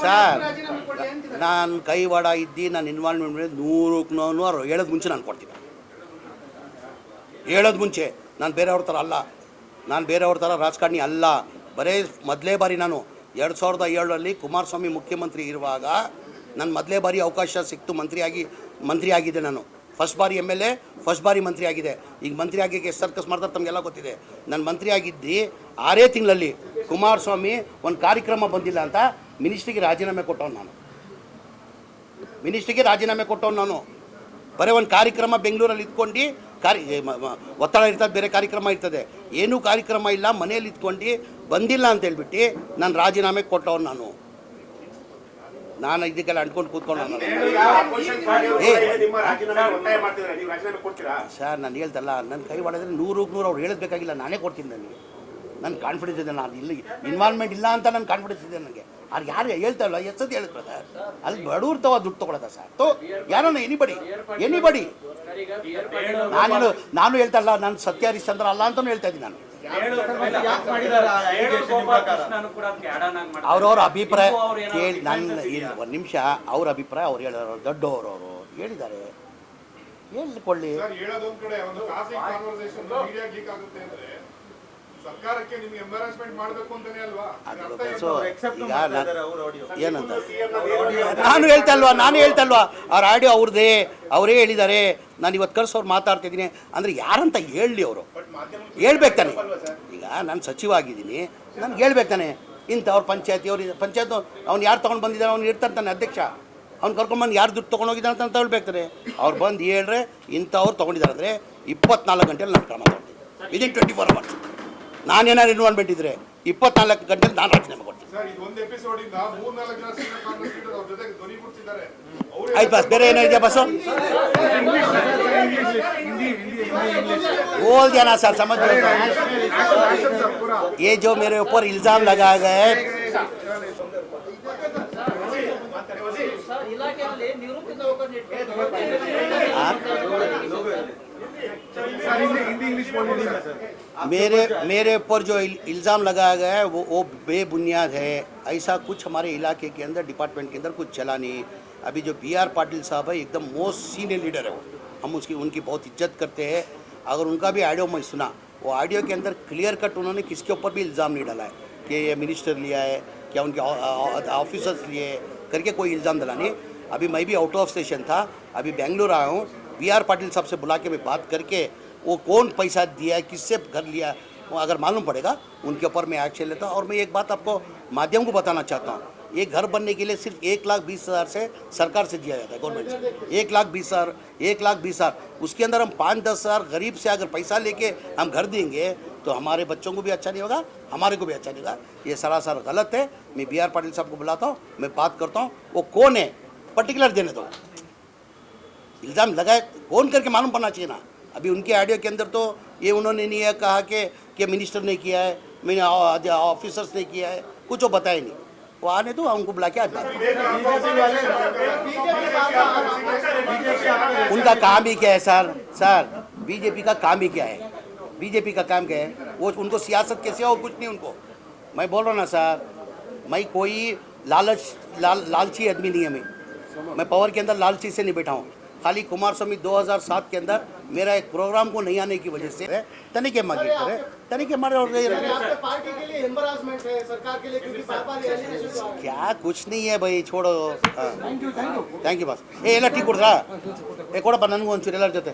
ಸರ್, ನಾನು ಕೈವಾಡ ಇದ್ದು, ನಾನು ಇನ್ವಾಲ್ವ್ಮೆಂಟ್ ಮೇಲೆ ನೂರಕ್ಕೆ ಅವ್ರು ಹೇಳೋದು ಮುಂಚೆ ನಾನು ಕೊಡ್ತೀನಿ. ಹೇಳೋದು ಮುಂಚೆ. ನಾನು ಬೇರೆಯವ್ರ ಥರ ಅಲ್ಲ. ನಾನು ಬೇರೆಯವ್ರ ಥರ ರಾಜಕಾರಣಿ ಅಲ್ಲ. ಬರೇ ಮೊದಲೇ ಬಾರಿ ನಾನು ಎರಡು ಸಾವಿರದ ಏಳರಲ್ಲಿ ಕುಮಾರಸ್ವಾಮಿ ಮುಖ್ಯಮಂತ್ರಿ ಇರುವಾಗ ನನ್ನ ಮೊದಲೇ ಬಾರಿ ಅವಕಾಶ ಸಿಕ್ತು ಮಂತ್ರಿಯಾಗಿ ಮಂತ್ರಿ ಆಗಿದ್ದೆ ನಾನು. ಫಸ್ಟ್ ಬಾರಿ ಎಂ ಎಲ್ ಎ ಫಸ್ಟ್ ಬಾರಿ ಮಂತ್ರಿ ಆಗಿದೆ. ಈಗ ಮಂತ್ರಿ ಆಗಿ ಸರ್ಕಸ್ ಮಾಡ್ತಾರೆ, ತಮಗೆಲ್ಲ ಗೊತ್ತಿದೆ. ನಾನು ಮಂತ್ರಿ ಆಗಿದ್ದು ಆರೇ ತಿಂಗಳಲ್ಲಿ ಕುಮಾರಸ್ವಾಮಿ ಒಂದು ಕಾರ್ಯಕ್ರಮ ಬಂದಿಲ್ಲ ಅಂತ ಮಿನಿಸ್ಟ್ರಿಗೆ ರಾಜೀನಾಮೆ ಕೊಟ್ಟವನು ನಾನು. ಮಿನಿಸ್ಟ್ರಿಗೆ ರಾಜೀನಾಮೆ ಕೊಟ್ಟವನು ನಾನು. ಬರೀ ಒಂದು ಕಾರ್ಯಕ್ರಮ ಬೆಂಗಳೂರಲ್ಲಿ ಇದ್ಕೊಂಡು ಕಾರ್ಯ ಒತ್ತಡ ಇರ್ತದೆ ಬೇರೆ ಕಾರ್ಯಕ್ರಮ ಇರ್ತದೆ. ಏನೂ ಕಾರ್ಯಕ್ರಮ ಇಲ್ಲ ಮನೇಲಿ ಇದ್ಕೊಂಡು ಬಂದಿಲ್ಲ ಅಂತ ಹೇಳ್ಬಿಟ್ಟು ನಾನು ರಾಜೀನಾಮೆ ಕೊಟ್ಟವನು ನಾನು. ನಾನು ಇದಕ್ಕೆಲ್ಲ ಅಂಟ್ಕೊಂಡು ಕೂತ್ಕೊಂಡು ಸರ್ ನಾನು ಹೇಳ್ತಲ್ಲ ನನ್ನ ಕೈ ಮಾಡಿದ್ರೆ ನೂರಕ್ಕೆ ನೂರು ಅವ್ರು ಹೇಳಬೇಕಾಗಿಲ್ಲ ನಾನೇ ಕೊಡ್ತೀನಿ ನನಗೆ. ನನ್ನ ಕಾನ್ಫಿಡೆನ್ಸ್ ಇದೆ ನಾನು ಇಲ್ಲಿ ಇನ್ವಾಲ್ವ್ಮೆಂಟ್ ಇಲ್ಲ ಅಂತ ನನ್ನ ಕಾನ್ಫಿಡೆನ್ಸ್ ಇದೆ ನನಗೆ. ಅದು ಯಾರು ಹೇಳ್ತಾರಲ್ಲ ಎಷ್ಟು ಸತಿ ಹೇಳಿದ್ರು ಸರ್ ಅಲ್ಲಿ ಬಡವ್ರ ತವ ದುಡ್ಡು ತೊಗೊಳದ ಸರ್ ತೋ, ಯಾರನ್ನ ಎನಿಬಡಿ ಎನಿಬಡಿ ನಾನೇನು, ನಾನು ಹೇಳ್ತಾ ಇಲ್ಲ ನಾನು ಸತ್ಯ ಹರಿಶ್ಚಂದ್ರ ಅಲ್ಲ ಅಂತಲೂ ಹೇಳ್ತಾ ಇದ್ದೀನಿ ನಾನು ಹೇಳು. ಅವ್ರವ್ರ ಅಭಿಪ್ರಾಯ ಅವ್ರು ಕೇಳಿ ನನ್ನ ಇಲ್ಲ? ಒಂದು ನಿಮಿಷ, ಅವ್ರ ಅಭಿಪ್ರಾಯ ಅವ್ರು ಹೇಳೋರು ದೊಡ್ಡವರು ಅವರು ಹೇಳಿದ್ದಾರೆ ಹೇಳ್ಕೊಳ್ಳಿ ಸರ್ಕಾರಕ್ಕೆ ನಿಮ್ಗೆ ಎಂಬರಾಸ್ಮೆಂಟ್ ಮಾಡ್ಬೇಕು ಅಂತಾನೆ ಅಲ್ವಾ? ಅದು ಅರ್ಥ ಏನು? ಸೊ ಈಗ ನಾನು ಏನಂತ? ನಾನು ಹೇಳ್ತಾ ಇಲ್ವಾ? ನಾನು ಹೇಳ್ತಾ ಇಲ್ವಾ? ಅವ್ರ ಆಡಿಯೋ ಅವ್ರದ್ದೇ ಅವರೇ ಹೇಳಿದ್ದಾರೆ. ನಾನು ಇವತ್ತು ಕರ್ಸೋರು ಮಾತಾಡ್ತಿದ್ದೀನಿ ಅಂದರೆ ಯಾರಂತ ಹೇಳಲಿ ಅವರು. ಹೇಳ್ಬೇಕು ತಾನೆ. ಈಗ ನಾನು ಸಚಿವ ಆಗಿದ್ದೀನಿ ನನ್ಗೆ ಹೇಳ್ಬೇಕು ತಾನೆ. ಇಂಥವ್ರು ಪಂಚಾಯತಿ ಅವ್ರು ಪಂಚಾಯತ್ ಅವ್ನು ಯಾರು ತೊಗೊಂಡು ಬಂದಿದ್ದಾನೆ ಅವ್ನು ಇರ್ತಾನೆ ತಾನೆ ಅಧ್ಯಕ್ಷ. ಅವ್ನು ಕರ್ಕೊಂಡ್ಬಂದು ಯಾರು ದುಡ್ಡು ತೊಗೊಂಡೋಗಿದ್ದಾನೆ ಅಂತ ಹೇಳ್ಬೇಕಾರೆ ಅವ್ರು ಬಂದು ಹೇಳ್ರೆ ಇಂಥವ್ರು ತೊಗೊಂಡಿದ್ದಾರೆ ಅಂದರೆ ಇಪ್ಪತ್ನಾಲ್ಕು ಗಂಟೆಯಲ್ಲಿ ನಾನು ಕ್ರಮ ತೊಗೊಳ್ತೀನಿ within twenty four hours ನಾನೇನಾದ್ರು involvement ಇದ್ದರೆ ಇಪ್ಪತ್ನಾಲ್ಕು ಗಂಟೆಲಿ ನಾನು ರಾಜೀನಾಮೆ ಕೊಡ್ತೀನಿ ಸರ್ ಇದು ಒಂದು ಎಪಿಸೋಡ್ ಇಂದ ಮೂರ್ನಾಲ್ಕು ಜನ ಸೀನಿಯರ್ ಕಾಂಗ್ರೆಸ್ ಲೀಡರ್ ಅವ್ರ ಜೊತೆಗೆ ಧ್ವನಿ ಗುರುತಿದ್ದಾರೆ ಅವ್ರು ಆಯ್ತು ಬಸ್ ಬೇರೆ ಏನೋ ಇದೆಯಾ ಬಸ್ಸು बोल देना सर समझ लो ये जो मेरे ऊपर इल्जाम लगा गए मेरे मेरे ऊपर जो इल- इल्ज़ाम लगाया गया है, वो वो बेबुनियाद है। ऐसा कुछ हमारे इलाके के अंदर डिपार्टमेंट के अंदर कुछ चला नहीं। अभी जो बी आर पाटिल साहब है, एकदम मोस्ट सीनियर लीडर है वो। हम उसकी, उनकी बहुत इज़्ज़त करते हैं। अगर उनका भी ऑडियो मैं सुना, वो ऑडियो के अंदर क्लियर कट उन्होंने किसके ऊपर भी इल्ज़ाम नहीं डाला है। कि ये मिनिस्टर लिया है, क्या उनके ऑफिसर्स लिए, करके कोई इल्ज़ाम डाला नहीं। अभी मैं भी आउट ऑफ़ स्टेशन था। अभी बेंगलुरु आया हूँ। बी आर पाटिल साहब से बुला के मैं बात करके वो कौन पैसा दिया है, किससे घर लिया वो अगर मालूम पड़ेगा, उनके ऊपर मैं एक्शन लेता हूँ। और मैं एक बात आपको माध्यम को बताना चाहता हूँ। ये घर बनने के लिए सिर्फ़ एक लाख बीस हज़ार से सरकार से दिया जाता है गवर्नमेंट से। एक लाख बीस हज़ार, एक लाख बीस हज़ार। उसके अंदर हम पाँच दस हज़ार गरीब से अगर पैसा लेके हम घर देंगे तो हमारे बच्चों को भी अच्छा नहीं होगा, हमारे को भी अच्छा नहीं होगा। ये सरासर गलत है। मैं बी आर पाटिल साहब को बुलाता हूँ, मैं बात करता हूँ, वो कौन है पर्टिकुलर देने दो। इल्ज़ाम लगाए, कौन करके मालूम पड़ना चाहिए ना? अभी उनके आइडिया के अंदर तो ये उन्होंने नहीं है कहा कि कि मिनिस्टर ने किया है, मैंने ऑफिसर्स ने किया है, कुछ वो बताया नहीं। वो आने दो, उनको बुला के आज उनका काम ही क्या है, सर? सर, बीजेपी का काम ही क्या है? बीजेपी का काम क्या है? वो उनको सियासत कैसे और कुछ नहीं उनको? मैं बोल रहा ना, सर, मैं कोई लालच, लाल, लालची आदमी नहीं है मैं। मैं पावर के अंदर लालची से नहीं बैठा हूँ। खाली कुमार स्वामी 2007 के अंदर मेरा एक प्रोग्राम को नहीं आने की वजह से तनिखे मांगे करे तनिखे मारे और अरे आपके पार्टी के लिए एम्बरासमेंट है सरकार के लिए क्योंकि बार बार एलिगेशन जो आ रहे हैं। क्या कुछ नहीं है भाई छोड़ो ಥ್ಯಾಂಕ್ ಯು ಬಾಸ್ ಏ ಎಲ್ಲ ಟೀ ಕೊಡ್ರಾ ಏ ಕೊಡಪ್ಪ ನನಗೂ ಒಂಚೂರು ಎಲ್ಲರ ಜೊತೆ